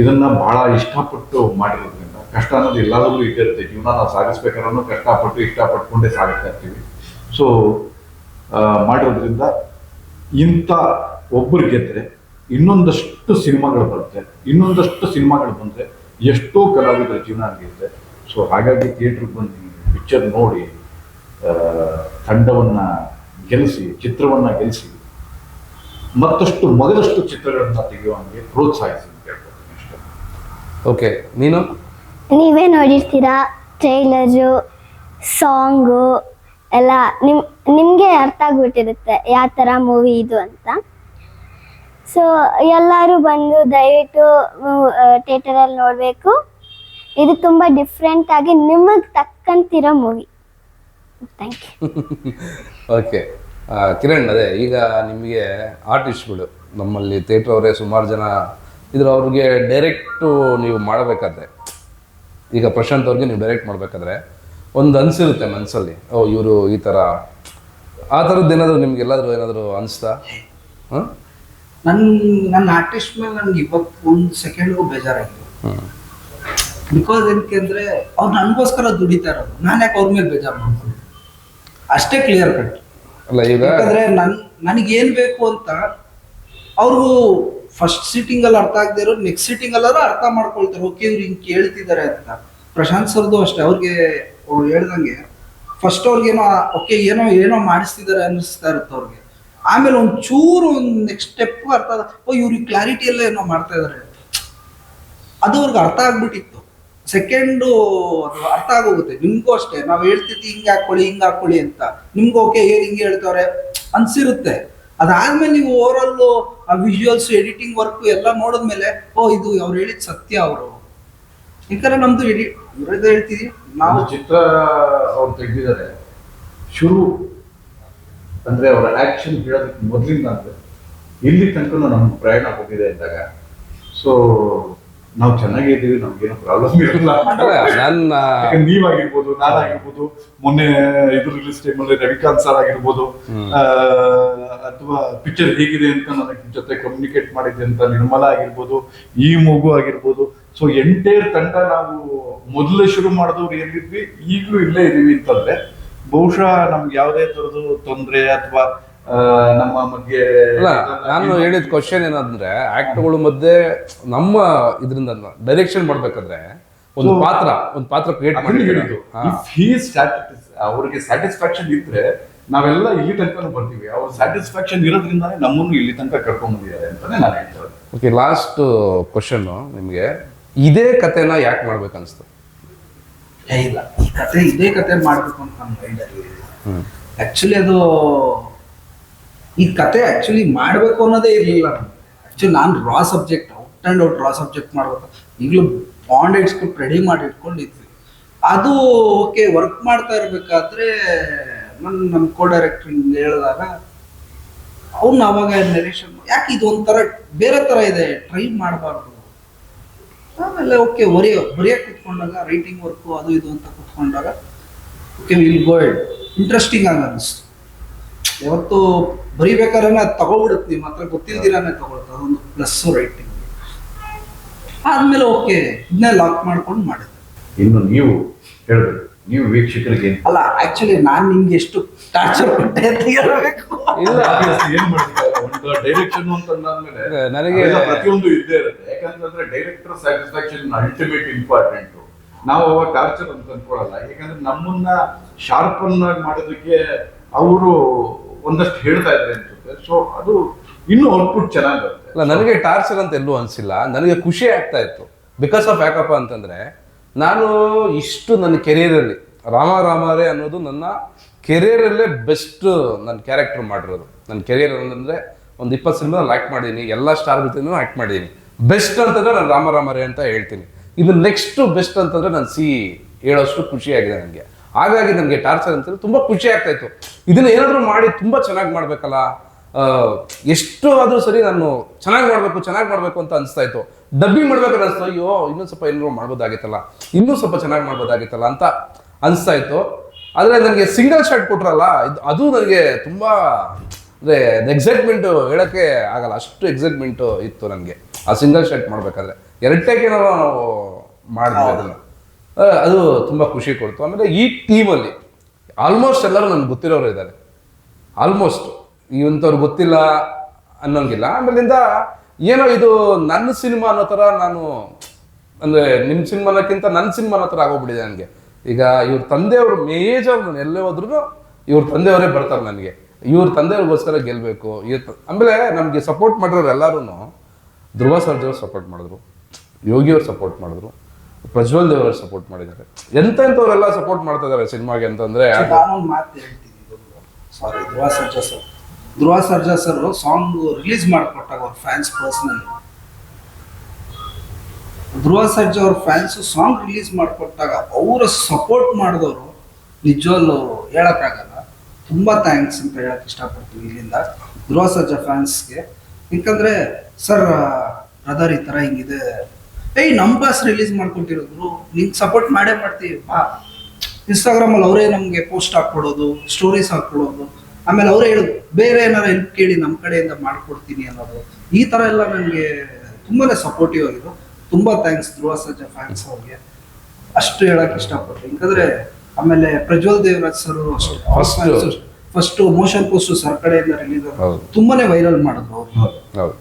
ಇದನ್ನ ಬಹಳ ಇಷ್ಟಪಟ್ಟು ಮಾಡಿರೋದ್ರಿಂದ ಕಷ್ಟ ಅನ್ನೋದು ಎಲ್ಲಾದ್ರೂ ಇಟ್ಟಿರುತ್ತೆ ಜೀವನ ನಾವು ಸಾಗಿಸ್ಬೇಕಾದ್ರೂ ಕಷ್ಟಪಟ್ಟು ಇಷ್ಟಪಟ್ಕೊಂಡೇ ಸಾಗಿಸ್ತಾ ಇರ್ತೀವಿ. ಸೊ ಮಾಡಿರೋದ್ರಿಂದ ಇಂಥ ಒಬ್ಬರು ಗೆದ್ರೆ ಇನ್ನೊಂದಷ್ಟು ಸಿನಿಮಾಗಳು ಬರುತ್ತೆ. ಇನ್ನೊಂದಷ್ಟು ಸಿನಿಮಾಗಳು ಬಂದ್ರೆ ಎಷ್ಟೋ ಕಲಾವಿದರ ಜೀವನ ಆಗಿರುತ್ತೆ ಸೊ ಹಾಗಾಗಿ ಥಿಯೇಟ್ರಿಗೆ ಬಂದು ಪಿಕ್ಚರ್ ನೋಡಿ ತಂಡವನ್ನು ಗೆಲ್ಲಿಸಿ ಚಿತ್ರವನ್ನು ಗೆಲ್ಲಿಸಿ ಮತ್ತಷ್ಟು ಮೊದಲಷ್ಟು ಚಿತ್ರಗಳನ್ನು ತೆಗೆಯುವಂಗೆ ಪ್ರೋತ್ಸಾಹಿಸಿ ಓಕೆ ನೀನು? ನೀವೇ ನೋಡಿರ್ತೀರಾ ಟ್ರೈಲರು ಸಾಂಗು ಎಲ್ಲ ನಿಮ್ ನಿಮಗೆ ಅರ್ಥ ಆಗ್ಬಿಟ್ಟಿರುತ್ತೆ ಯಾವ ಥರ ಮೂವಿ ಇದು ಅಂತ. ಸೊ ಎಲ್ಲರೂ ಬಂದು ದಯವಿಟ್ಟು ಥಿಯೇಟರಲ್ಲಿ ನೋಡಬೇಕು. ಇದು ತುಂಬ ಡಿಫ್ರೆಂಟ್ ಆಗಿ ನಿಮಗೆ ತಕ್ಕಂತಿರೋ movie. Thank you okay Kiran ಅದೇ ಈಗ ನಿಮಗೆ ಆರ್ಟಿಸ್ಟ್ಗಳು ನಮ್ಮಲ್ಲಿ ಥಿಯೇಟರ್ ಅವರೇ ಸುಮಾರು ಜನ ಇದ್ರ ಅವ್ರಿಗೆ ಡೈರೆಕ್ಟು ನೀವು ಮಾಡಬೇಕಾದ್ರೆ ಈಗ ಪ್ರಶಾಂತ್ ಅವ್ರಿಗೆ ನೀವು ಡೈರೆಕ್ಟ್ ಮಾಡಬೇಕಾದ್ರೆ ಒಂದು ಅನಿಸಿರುತ್ತೆ ಮನಸ್ಸಲ್ಲಿ ಓ ಇವರು ಈ ಥರ ಆ ಥರದ್ದು ಏನಾದರೂ ನಿಮ್ಗೆ ಎಲ್ಲಾದರೂ ಏನಾದರೂ ಅನಿಸ್ತಾ? ಹಾಂ? ನನ್ನ ನನ್ನ ಆರ್ಟಿಸ್ಟ್ ಮೇಲೆ ನನಗೆ ಇವತ್ತು ಒಂದು ಸೆಕೆಂಡ್ಗೂ ಬೇಜಾರಾಗಿದೆ. ಹ್ಞೂ ಬಿಕಾಸ್ ಏನಕ್ಕೆ ಅಂದ್ರೆ ಅವ್ರು ನನಗೋಸ್ಕರ ದುಡಿತಾ ಇರೋದು. ನಾನು ಯಾಕೆ ಅವ್ರ ಮೇಲೆ ಬೇಜಾರು ಮಾಡ್ತೀನಿ? ಅಷ್ಟೇ ಕ್ಲಿಯರ್ ಕಟ್ ಅಲ್ಲ ಈಗ ಯಾಕಂದ್ರೆ ನನ್ ನನಗೆ ಏನ್ ಬೇಕು ಅಂತ ಅವರು ಫಸ್ಟ್ ಸೀಟಿಂಗ್ ಅಲ್ಲಿ ಅರ್ಥ ಆಗದೆ ಇರೋ ನೆಕ್ಸ್ಟ್ ಸೀಟಿಂಗ್ ಅಲ್ಲಾರು ಅರ್ಥ ಮಾಡ್ಕೊಳ್ತಾರೆ. ಓಕೆ ಇವ್ರು ಹಿಂಗೆ ಕೇಳ್ತಿದ್ದಾರೆ ಅಂತ. ಪ್ರಶಾಂತ್ ಸರ್ದು ಅಷ್ಟೇ ಅವ್ರಿಗೆ ಅವ್ರು ಹೇಳ್ದಂಗೆ ಫಸ್ಟ್ ಅವ್ರಿಗೇನೋ ಓಕೆ ಏನೋ ಏನೋ ಮಾಡಿಸ್ತಿದ್ದಾರೆ ಅನ್ನಿಸ್ತಾ ಇರುತ್ತೆ ಅವ್ರಿಗೆ. ಆಮೇಲೆ ಒಂದು ಚೂರು ಒಂದು ನೆಕ್ಸ್ಟ್ ಸ್ಟೆಪ್ ಅರ್ಥ ಓ ಇವ್ರಿಗೆ ಕ್ಲಾರಿಟಿ ಎಲ್ಲ ಏನೋ ಮಾಡ್ತಾ ಇದಾರೆ. ಅದು ಅವ್ರಿಗೆ ಅರ್ಥ ಆಗ್ಬಿಟ್ಟಿತ್ತು. ಸೆಕೆಂಡು ಅದು ಅರ್ಥ ಆಗೋಗುತ್ತೆ. ನಿಮ್ಗೂ ಅಷ್ಟೇ. ನಾವು ಹೇಳ್ತಿದ್ವಿ ಹಿಂಗೆ ಹಾಕೊಳ್ಳಿ ಹಿಂಗೆ ಹಾಕೊಳ್ಳಿ ಅಂತ. ನಿಮ್ಗೆ ಓಕೆ ಏನ್ ಹಿಂಗೆ ಹೇಳ್ತವ್ರೆ. ಅನ್ಸಿರುತ್ತೆ. ಅದಾದ್ಮೇಲೆ ನೀವು ಓವರಲ್ಲು ಆ ವಿಜುವಲ್ಸ್ ಎಡಿಟಿಂಗ್ ವರ್ಕ್ ಎಲ್ಲ ನೋಡಿದ್ಮೇಲೆ, ಓ, ಇದು ಅವ್ರು ಹೇಳಿದ ಸತ್ಯ ಅವರು. ಯಾಕಂದ್ರೆ ನಮ್ದು ಎಡಿಟ್ ಹೇಳ್ತೀವಿ ನಾವು ಚಿತ್ರ ಅವ್ರು ತೆಗೆದಿದ್ದಾರೆ. ಶುರು ಅಂದ್ರೆ ಅವರ ಆಕ್ಷನ್ ಹೇಳೋದಕ್ಕೆ ಮೊದಲಿಂದ ಅಂದ್ರೆ, ಇಲ್ಲಿ ತನಕ ನಮ್ಗೆ ಪ್ರಯಾಣ ಹೋಗಿದೆ ಇದ್ದಾಗ. ಸೊ ನಾವು ಚೆನ್ನಾಗಿ ಇದ್ದೀವಿ ನಮ್ಗೇನು ಪ್ರಾಬ್ಲಮ್ ಇರಲ್ಲ ನನ್ನ ನೀವಾಗಿರ್ಬೋದು ನಾನಾಗಿರ್ಬೋದು ಮೊನ್ನೆ ಇದು ರಿಲೀಸ್ ಟೈಮಲ್ಲಿ ರವಿಕಾಂತ್ ಸರ್ ಆಗಿರ್ಬೋದು ಅಥವಾ ಪಿಕ್ಚರ್ ಹೇಗಿದೆ ಅಂತ ನನಗೆ ಜೊತೆ ಕಮ್ಯುನಿಕೇಟ್ ಮಾಡಿದ್ದೆ ಅಂತ ನಿರ್ಮಲಾ ಆಗಿರ್ಬೋದು ಈ ಮಗು ಆಗಿರ್ಬೋದು. ಸೊ ಎಂಟೈರ್ ತಂಡ ನಾವು ಮೊದಲೇ ಶುರು ಮಾಡಿದವ್ರು ಏನಿದ್ವಿ ಈಗಲೂ ಇಲ್ಲೇ ಇದೀವಿ ಅಂತಂದ್ರೆ ಬಹುಶಃ ನಮ್ಗೆ ಯಾವುದೇ ತರದ್ದು ತೊಂದರೆ ಅಥವಾ ನಮ್ಮ ಮಧ್ಯೆ ಅಲ್ಲ ನಾನು ಹೇಳಿದ ಕ್ವಶನ್ ಏನಂದ್ರೆ ಆಕ್ಟ್ಗಳ ಮಧ್ಯೆ ನಮ್ಮ ಇದರಿಂದ ಡೈರೆಕ್ಷನ್ ಮಾಡ್ಬೇಕಾದ್ರೆ ಒಂದು ಪಾತ್ರ ಒಂದು ಪಾತ್ರ ಕ್ರಿಯೇಟ್ ಮಾಡಿ ಹೇಳಿದ್ದು. ಅವ್ರಿಗೆ ಸ್ಯಾಟಿಸ್ಫ್ಯಾಕ್ಷನ್ ಇದ್ರೆ ನಾವೆಲ್ಲ ಇಲ್ಲಿ ತನಕ ಬರ್ತೀವಿ. ಅವ್ರ ಸ್ಯಾಟಿಸ್ಫ್ಯಾಕ್ಷನ್ ಇರೋದ್ರಿಂದ ನಮ್ಮನ್ನು ಇಲ್ಲಿ ತನಕ ಕರ್ಕೊಂಡ್ ಬಂದಿದ್ದಾರೆ ಅಂತಾನೆ ನಾನು ಹೇಳ್ತಾರೆ ಓಕೆ ಲಾಸ್ಟ್ ಕ್ವಶನ್ ನಿಮಗೆ. ಇದೇ ಕತೆನ ಯಾಕೆ ಮಾಡ್ಬೇಕು ಅನ್ಸ್ತು ಇಲ್ಲ. ಈ ಕತೆ ಇದೇ ಕತೆ ಮಾಡ್ಬೇಕು ಅಂತ ನಮ್ಮ ಮೈಂಡಲ್ಲಿ ಹ್ಮ್. ಆಕ್ಚುಲಿ ಅದು ಈ ಕತೆ ಆ್ಯಕ್ಚುಲಿ ಮಾಡಬೇಕು ಅನ್ನೋದೇ ಇರಲಿಲ್ಲ. ಆ್ಯಕ್ಚುಲಿ ನಾನು raw subject out and out raw subject ಮಾಡಬೇಕು. ಈಗಲೂ ಬಾಂಡ್ ಇಟ್ಸ್ಕೊಂಡು ರೆಡಿ ಮಾಡಿ ಇಟ್ಕೊಂಡಿದ್ವಿ. ಅದು ಓಕೆ ವರ್ಕ್ ಮಾಡ್ತಾ ಇರಬೇಕಾದ್ರೆ ನನ್ನ ನಮ್ಮ ಕೋ ಡೈರೆಕ್ಟರ್ ಹೇಳಿದಾಗ, ಅವ್ನು ಅವಾಗ ನೆರೇಷನ್ ಯಾಕೆ ಇದು ಒಂಥರ ಬೇರೆ ಥರ ಇದೆ ಟ್ರೈ ಮಾಡಬಾರ್ದು. ಆಮೇಲೆ ಓಕೆ ಬರೆಯೋ ಬರೆಯೋಕೆ ಕುತ್ಕೊಂಡಾಗ ರೈಟಿಂಗ್ ವರ್ಕು ಅದು, ಇದು ಅಂತ ಕುತ್ಕೊಂಡಾಗ ಓಕೆ ವಿಲ್ ಗೋ ಇಂಟ್ರೆಸ್ಟಿಂಗ್ ಆಗಿ ಅನಿಸ್ತು ಯಾವತ್ತು ಬರಿಬೇಕಾದ್ರೆ ಅದು ತಗೊಬಿಡುತ್ತೆ ನಿಮ್ಮ ಹತ್ರ ಗೊತ್ತಿಲ್ದಿರಾನೆ ತಗೊಳುತ್ತೆ ಅದೊಂದು ಪ್ಲಸ್ ರೈಟಿಂಗ್ ಆದ್ಮೇಲೆ ಓಕೆ ಇದನ್ನೇ ಲಾಕ್ ಮಾಡ್ಕೊಂಡು ಮಾಡಿದ್ರು ಇನ್ನು ನೀವು ಹೇಳ್ಬೇಕು. ನೀವು ವೀಕ್ಷಕರಿಗೆ ಏನ್ ಅಲ್ಲ ಆಕ್ಚುಲಿ ನಾನು ನಿಮ್ಗೆ ಎಷ್ಟು ಟಾರ್ಚರ್ ಕೊಟ್ಟೆ ಅಂತ ಹೇಳ್ಬೇಕು. ಇಲ್ಲ. ಏನ್ ಮಾಡ್ತೀರಾ? ಒಂದು ಡೈರೆಕ್ಷನ್ ಅಂತಂದಾದ್ಮೇಲೆ ನನಗೆ- ಪ್ರತಿಯೊಂದು ಇದ್ದೇ ಇರುತ್ತೆ. ಯಾಕಂತಂದ್ರೆ ಡೈರೆಕ್ಟರ್ ಸ್ಯಾಟಿಸ್ಫ್ಯಾಕ್ಷನ್ ಅಲ್ಟಿಮೇಟ್ ಇಂಪಾರ್ಟೆಂಟ್ ನಾವು ಅವಾಗ ಟಾರ್ಚರ್ ಅಂತ ಅನ್ಕೊಳಲ್ಲ. ಯಾಕಂದ್ರೆ ನಮ್ಮನ್ನ ಶಾರ್ಪನ್ ಆಗಿ ಮಾಡೋದಕ್ಕೆ ಅವರು ಒಂದಷ್ಟು ಹೇಳ್ತಾ ಇದ್ದಾರೆ ಅನ್ಸುತ್ತೆ ಸೊ ಅದು ಇನ್ನೂ ಔಟ್ಪುಟ್ ಚೆನ್ನಾಗಿ ಬರುತ್ತೆ ಅಲ್ಲ, ನನಗೆ ಟಾರ್ಚರ್ ಅಂತ ಎಲ್ಲೂ ಅನಿಸಿಲ್ಲ. ನನಗೆ ಖುಷಿ ಆಗ್ತಾ ಇತ್ತು. ಬಿಕಾಸ್ ಆಫ್ ಯಾಕಪ್ಪ ಅಂತಂದ್ರೆ, ನಾನು ಇಷ್ಟು ನನ್ನ ಕೆರಿಯರಲ್ಲಿ, ರಾಮ ರಾಮರೇ ಅನ್ನೋದು ನನ್ನ ಕೆರಿಯರಲ್ಲೇ ಬೆಸ್ಟ್ ನನ್ನ ಕ್ಯಾರೆಕ್ಟರ್ ಮಾಡಿರೋದು. ನನ್ನ ಕೆರಿಯರ್ ಅಂತಂದರೆ ಒಂದು ಇಪ್ಪತ್ತು ಸಿನಿಮಾದಲ್ಲಿ ಆ್ಯಕ್ಟ್ ಮಾಡಿದ್ದೀನಿ ಎಲ್ಲ ಸ್ಟಾರ್ ಜೊತೆನೂ ಆ್ಯಕ್ಟ್ ಮಾಡಿದ್ದೀನಿ ಬೆಸ್ಟ್ ಅಂತಂದರೆ ನಾನು ರಾಮ ರಾಮರೇ ಅಂತ ಹೇಳ್ತೀನಿ. ಇದು ನೆಕ್ಸ್ಟ್ ಬೆಸ್ಟ್ ಅಂತಂದರೆ ನಾನು ಸಿ ಹೇಳೋಷ್ಟು ಖುಷಿಯಾಗಿದೆ ನನಗೆ. ಹಾಗಾಗಿ ನಮಗೆ ಟಾರ್ಚರ್ ಅಂತಂದ್ರೆ ತುಂಬ ಖುಷಿ ಆಗ್ತಾ ಇತ್ತು. ಇದನ್ನ ಏನಾದರೂ ಮಾಡಿ ತುಂಬ ಚೆನ್ನಾಗಿ ಮಾಡಬೇಕಲ್ಲ? ಎಷ್ಟು ಆದರೂ ಸರಿ ನಾನು ಚೆನ್ನಾಗಿ ಮಾಡಬೇಕು ಚೆನ್ನಾಗಿ ಮಾಡಬೇಕು ಅಂತ ಅನಿಸ್ತಾ ಇತ್ತು. ಡಬ್ಬಿ ಮಾಡ್ಬೇಕಾದ್ರೆ ಅನಿಸ್ತು ಅಯ್ಯೋ ಇನ್ನೂ ಸ್ವಲ್ಪ ಏನಾದ್ರು ಮಾಡ್ಬೋದಾಗಿತ್ತಲ್ಲ ಇನ್ನೂ ಸ್ವಲ್ಪ ಚೆನ್ನಾಗಿ ಮಾಡ್ಬೋದಾಗಿತ್ತಲ್ಲ ಅಂತ ಅನಿಸ್ತಾ ಇತ್ತು. ಆದರೆ ನನಗೆ ಸಿಂಗಲ್ ಶಾಟ್ ಕೊಟ್ರಲ್ಲ ಇದು ಅದು ನನಗೆ ತುಂಬ ಅಂದರೆ ಎಕ್ಸೈಟ್ಮೆಂಟ್ ಹೇಳೋಕ್ಕೆ ಆಗಲ್ಲ ಅಷ್ಟು ಎಕ್ಸೈಟ್ಮೆಂಟ್ ಇತ್ತು ನನಗೆ. ಆ ಸಿಂಗಲ್ ಶಾಟ್ ಮಾಡಬೇಕಾದ್ರೆ. ಎರಡು ಏನಾದ್ರು ನಾವು ಮಾಡಿದ್ವಿ ಅದನ್ನು. ಅದು ತುಂಬ ಖುಷಿ ಕೊಡ್ತು. ಆಮೇಲೆ ಈ ಟೀಮಲ್ಲಿ ಆಲ್ಮೋಸ್ಟ್ ಎಲ್ಲರೂ ನನಗೆ ಗೊತ್ತಿರೋರು ಇದ್ದಾರೆ. ಆಲ್ಮೋಸ್ಟ್ ಇವಂಥವ್ರು ಗೊತ್ತಿಲ್ಲ ಅನ್ನೋಂಗಿಲ್ಲ. ಆಮೇಲಿಂದ ಏನೋ ಇದು ನನ್ನ ಸಿನಿಮಾ ಅನ್ನೋ ಥರ ನಾನು, ಅಂದರೆ ನಿಮ್ಮ ಸಿನಿಮಾನಕ್ಕಿಂತ ನನ್ನ ಸಿನಿಮಾ ಅನ್ನೋ ಥರ ಆಗೋಗ್ಬಿಟ್ಟಿದೆ ನನಗೆ. ಈಗ ಇವ್ರ ತಂದೆಯವರು ಮೇಜರ್ ನಾನು ಎಲ್ಲೇ ಹೋದ್ರೂ ಇವ್ರ ತಂದೆಯವರೇ ಬರ್ತಾರೆ ನನಗೆ. ಇವ್ರ ತಂದೆಯವ್ರಿಗೋಸ್ಕರ ಗೆಲ್ಲಬೇಕು ಆಮೇಲೆ ನಮಗೆ ಸಪೋರ್ಟ್ ಮಾಡಿರೋರು ಎಲ್ಲರೂ ಧ್ರುವ ಸರ್ಜವ್ರು ಸಪೋರ್ಟ್ ಮಾಡಿದ್ರು. ಯೋಗಿಯವ್ರು ಸಪೋರ್ಟ್ ಮಾಡಿದ್ರು. ಪ್ರಜ್ವಲ್ ದೇವರ ಸಪೋರ್ಟ್ ಮಾಡಿದ್ದಾರೆ. ಎಂತವರೆಲ್ಲ ಸಪೋರ್ಟ್ ಮಾಡ್ತಾ ಇದ್ದಾರೆ ಸಿನಿಮಾಗೆ ಅಂತಂದ್ರೆ ನಾನೊಂದು ಮಾತು ಹೇಳ್ತೀನಿ sorry Dhruva Sarja sir. Dhruva Sarja sir song release ಮಾಡಿಕೊಟ್ಟಾಗ ಅವ್ರ ಫ್ಯಾನ್ಸ್ ಪರ್ಸ್ನಲ್ ಧ್ರುವ ಸರ್ಜಾ ಅವ್ರ ಫ್ಯಾನ್ಸ್ ಸಾಂಗ್ ರಿಲೀಸ್ ಮಾಡಿಕೊಟ್ಟಾಗ ಅವರ ಸಪೋರ್ಟ್ ಮಾಡಿದವರು ನಿಜವಲ್ಲೂ ಹೇಳಕ್ಕಾಗಲ್ಲ. ತುಂಬಾ ಥ್ಯಾಂಕ್ಸ್ ಅಂತ ಹೇಳಕ್ ಇಷ್ಟಪಡ್ತೀವಿ ಇಲ್ಲಿಂದ ಧ್ರುವ ಸರ್ಜಾ ಫ್ಯಾನ್ಸ್ಗೆ ಯಾಕಂದ್ರೆ ಸರ್ ಬ್ರದರ್ ಈ ತರ ಹಿಂಗಿದೆ. ಏಯ್ ನಮ್ಮ ಬಾಸ್ ರಿಲೀಸ್ ಮಾಡ್ಕೊಟ್ಟಿರೋದು. ನಿಂಗೆ ಸಪೋರ್ಟ್ ಮಾಡೇ ಮಾಡ್ತೀವಿ ಬಾ. ಇನ್ಸ್ಟಾಗ್ರಾಮ್ ಅಲ್ಲಿ ಅವರೇ ನಮಗೆ ಪೋಸ್ಟ್ ಹಾಕ್ಕೊಡೋದು ಸ್ಟೋರೀಸ್ ಹಾಕ್ಕೊಡೋದು. ಆಮೇಲೆ ಅವರೇ ಹೇಳೋದು ಬೇರೆ ಏನಾರ ಹೆಲ್ಪ್ ಕೇಳಿ ನಮ್ಮ ಕಡೆಯಿಂದ ಮಾಡ್ಕೊಡ್ತೀನಿ ಅನ್ನೋದು. ಈ ತರ ಎಲ್ಲ ನನಗೆ ತುಂಬಾನೇ ಸಪೋರ್ಟಿವ್ ಆಗಿದ್ರು ತುಂಬಾ ಥ್ಯಾಂಕ್ಸ್ ಧ್ರುವ ಸಜ್ಜ ಫ್ಯಾನ್ಸ್ ಅವ್ರಿಗೆ. ಅಷ್ಟು ಹೇಳಕ್ ಇಷ್ಟಪಡ್ತೀನಿ. ಯಾಕಂದ್ರೆ ಆಮೇಲೆ ಪ್ರಜ್ವಲ್ ದೇವರಾಜ್ ಸರ್ ಅವರು ಫಸ್ಟ್ ಮೋಷನ್ ಪೋಸ್ಟ್ ಸರ್ ಕಡೆಯಿಂದ ರಿಲೀಸ್. ತುಂಬಾನೇ ವೈರಲ್ ಮಾಡಿದ್ರು ಅವ್ರು.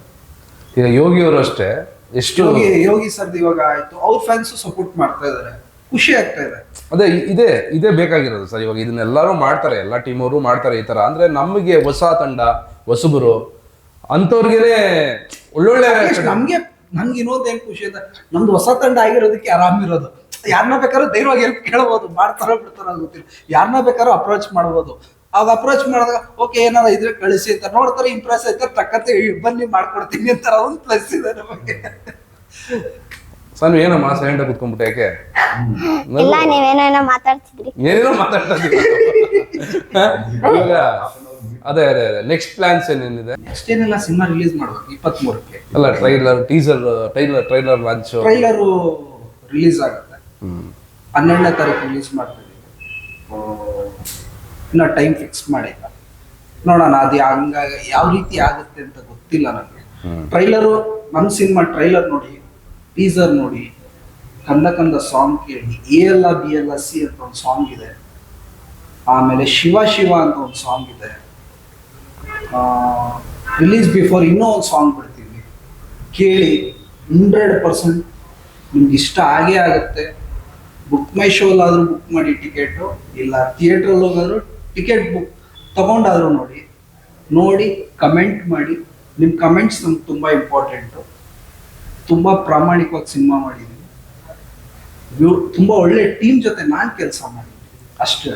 ಈಗ ಯೋಗಿಯವರು ಅಷ್ಟೇ ಎಷ್ಟು ಯೋಗಿ ಯೋಗಿ ಸರ್ ಇವಾಗ ಆಯ್ತು. ಅವ್ರ ಫ್ಯಾನ್ಸ್ ಸಪೋರ್ಟ್ ಮಾಡ್ತಾ ಇದಾರೆ. ಖುಷಿ ಆಗ್ತಾ ಇದೆ. ಅದೇ ಇದೇ ಇದೇ ಬೇಕಾಗಿರೋದು ಸರ್. ಇವಾಗ ಇದನ್ನೆಲ್ಲರೂ ಮಾಡ್ತಾರೆ. ಎಲ್ಲ ಟೀಮ್ ಅವರು ಮಾಡ್ತಾರೆ ಈ ತರ ಅಂದ್ರೆ ನಮಗೆ ಹೊಸ ತಂಡ ಹೊಸಬರು ಅಂಥವ್ರಿಗೇನೆ ಒಳ್ಳೊಳ್ಳೆ ನಮ್ಗೆ ನಮ್ಗೆ ನನ್ಗೆ ಇನ್ನೊಂದು ಏನ್ ಖುಷಿ ಅಂದ್ರೆ ನಮ್ದು ಹೊಸ ತಂಡ ಆಗಿರೋದಕ್ಕೆ ಆರಾಮಿರೋದು ಯಾರನ್ನ ಬೇಕಾದ್ರೂ ಧೈರ್ಯವಾಗಿ ಹೆಲ್ಪ್ ಕೇಳ್ಬೋದು. ಮಾಡ್ತಾರೋ ಬಿಡ್ತಾರೋ ಗೊತ್ತಿಲ್ಲ. ಯಾರನ್ನ ಬೇಕಾದ್ರೂ ಅಪ್ರೋಚ್ ಮಾಡ್ಬೋದು. ಅವಾಗ ಅಪ್ರೋಚ್ ಮಾಡಿದಾಗ ಓಕೆ ಏನಾರ ಇದ್ರೆ ಕಳಿಸಿ ಅಂತ. ನೋಡ್ತಾರೆ ಇಂಪ್ರೆಸ್ ಆಯ್ತಾರೆ ತಕ್ಕಂತೆ ಬನ್ನಿ ಮಾಡ್ಕೊಡ್ತೀನಿ ಅಂತ ಒಂದು ಪ್ಲಸ್ ಇದೆ ನಮಗೆ. ಏನಮ್ಮ ಸೈಲೆಂಟ್ ಕುತ್ಕೊಂಡ್ಬಿಟ್ಟೆ ಯಾಕೆ? ಇಲ್ಲ ನೀವೇನೇನೋ ಮಾತಾಡ್ತಿದ್ರಿ. ಏನೇನೋ ಮಾತಾಡ್ತಾ? ಇವಾಗ ಅದೇ ಅದೇ ಅದೇ ನೆಕ್ಸ್ಟ್ ಪ್ಲಾನ್ಸ್ ಏನೇನಿದೆ? ನೆಕ್ಸ್ಟ್ ಏನೆಲ್ಲ ಸಿನಿಮಾ ರಿಲೀಸ್ ಮಾಡ್ಬೇಕು ಇಪ್ಪತ್ತ್ ಮೂರಕ್ಕೆ ಅಲ್ಲ trailer teaser trailer trailer launch trailer release ಆಗುತ್ತೆ. ಹನ್ನೆರಡನೇ ತಾರೀಕು ರಿಲೀಸ್ ಮಾಡ್ತಾ ಇದೀವಿ ಇನ್ನ ಟೈಮ್ ಫಿಕ್ಸ್ ಮಾಡಿಲ್ಲ. ನೋಡೋಣ ಅದು ಹಂಗ ಯಾವ ರೀತಿ ಆಗುತ್ತೆ ಅಂತ ಗೊತ್ತಿಲ್ಲ ನನಗೆ ಟ್ರೈಲರು ನಮ್ಮ ಸಿನಿಮಾ ಟ್ರೈಲರ್ ನೋಡಿ ಟೀಸರ್ ನೋಡಿ ಕಂದ ಕಂದ ಸಾಂಗ್ ಕೇಳಿ A L B L C ಅಂತ ಒಂದು ಸಾಂಗ್ ಇದೆ. ಆಮೇಲೆ ಶಿವ ಶಿವ ಅಂತ ಒಂದು ಸಾಂಗ್ ಇದೆ. ರಿಲೀಸ್ ಬಿಫೋರ್ ಇನ್ನೂ ಒಂದು ಸಾಂಗ್ ಬಿಡ್ತೀವಿ ಕೇಳಿ ಹಂಡ್ರೆಡ್ ಪರ್ಸೆಂಟ್ ನಿಮ್ಗೆ ಇಷ್ಟ ಆಗೇ ಆಗುತ್ತೆ. ಬುಕ್ ಮೈ ಶೋಲಾದರೂ ಬುಕ್ ಮಾಡಿ ಟಿಕೆಟು ಇಲ್ಲ ಥಿಯೇಟ್ರಲ್ಲಿ ಹೋಗಾದ್ರೂ ಟಿಕೆಟ್ ಬುಕ್ ತಗೊಂಡಾದರೂ ನೋಡಿ ನೋಡಿ ಕಮೆಂಟ್ ಮಾಡಿ ನಿಮ್ಮ ಕಮೆಂಟ್ಸ್ ನಮ್ಗೆ ತುಂಬ ಇಂಪಾರ್ಟೆಂಟು ತುಂಬ ಪ್ರಾಮಾಣಿಕವಾಗಿ ಸಿನಿಮಾ ಮಾಡಿದ್ದೀನಿ ತುಂಬ ಒಳ್ಳೆ ಟೀಮ್ ಜೊತೆ ನಾನು ಕೆಲಸ ಮಾಡಿದ್ದೀನಿ ಅಷ್ಟೇ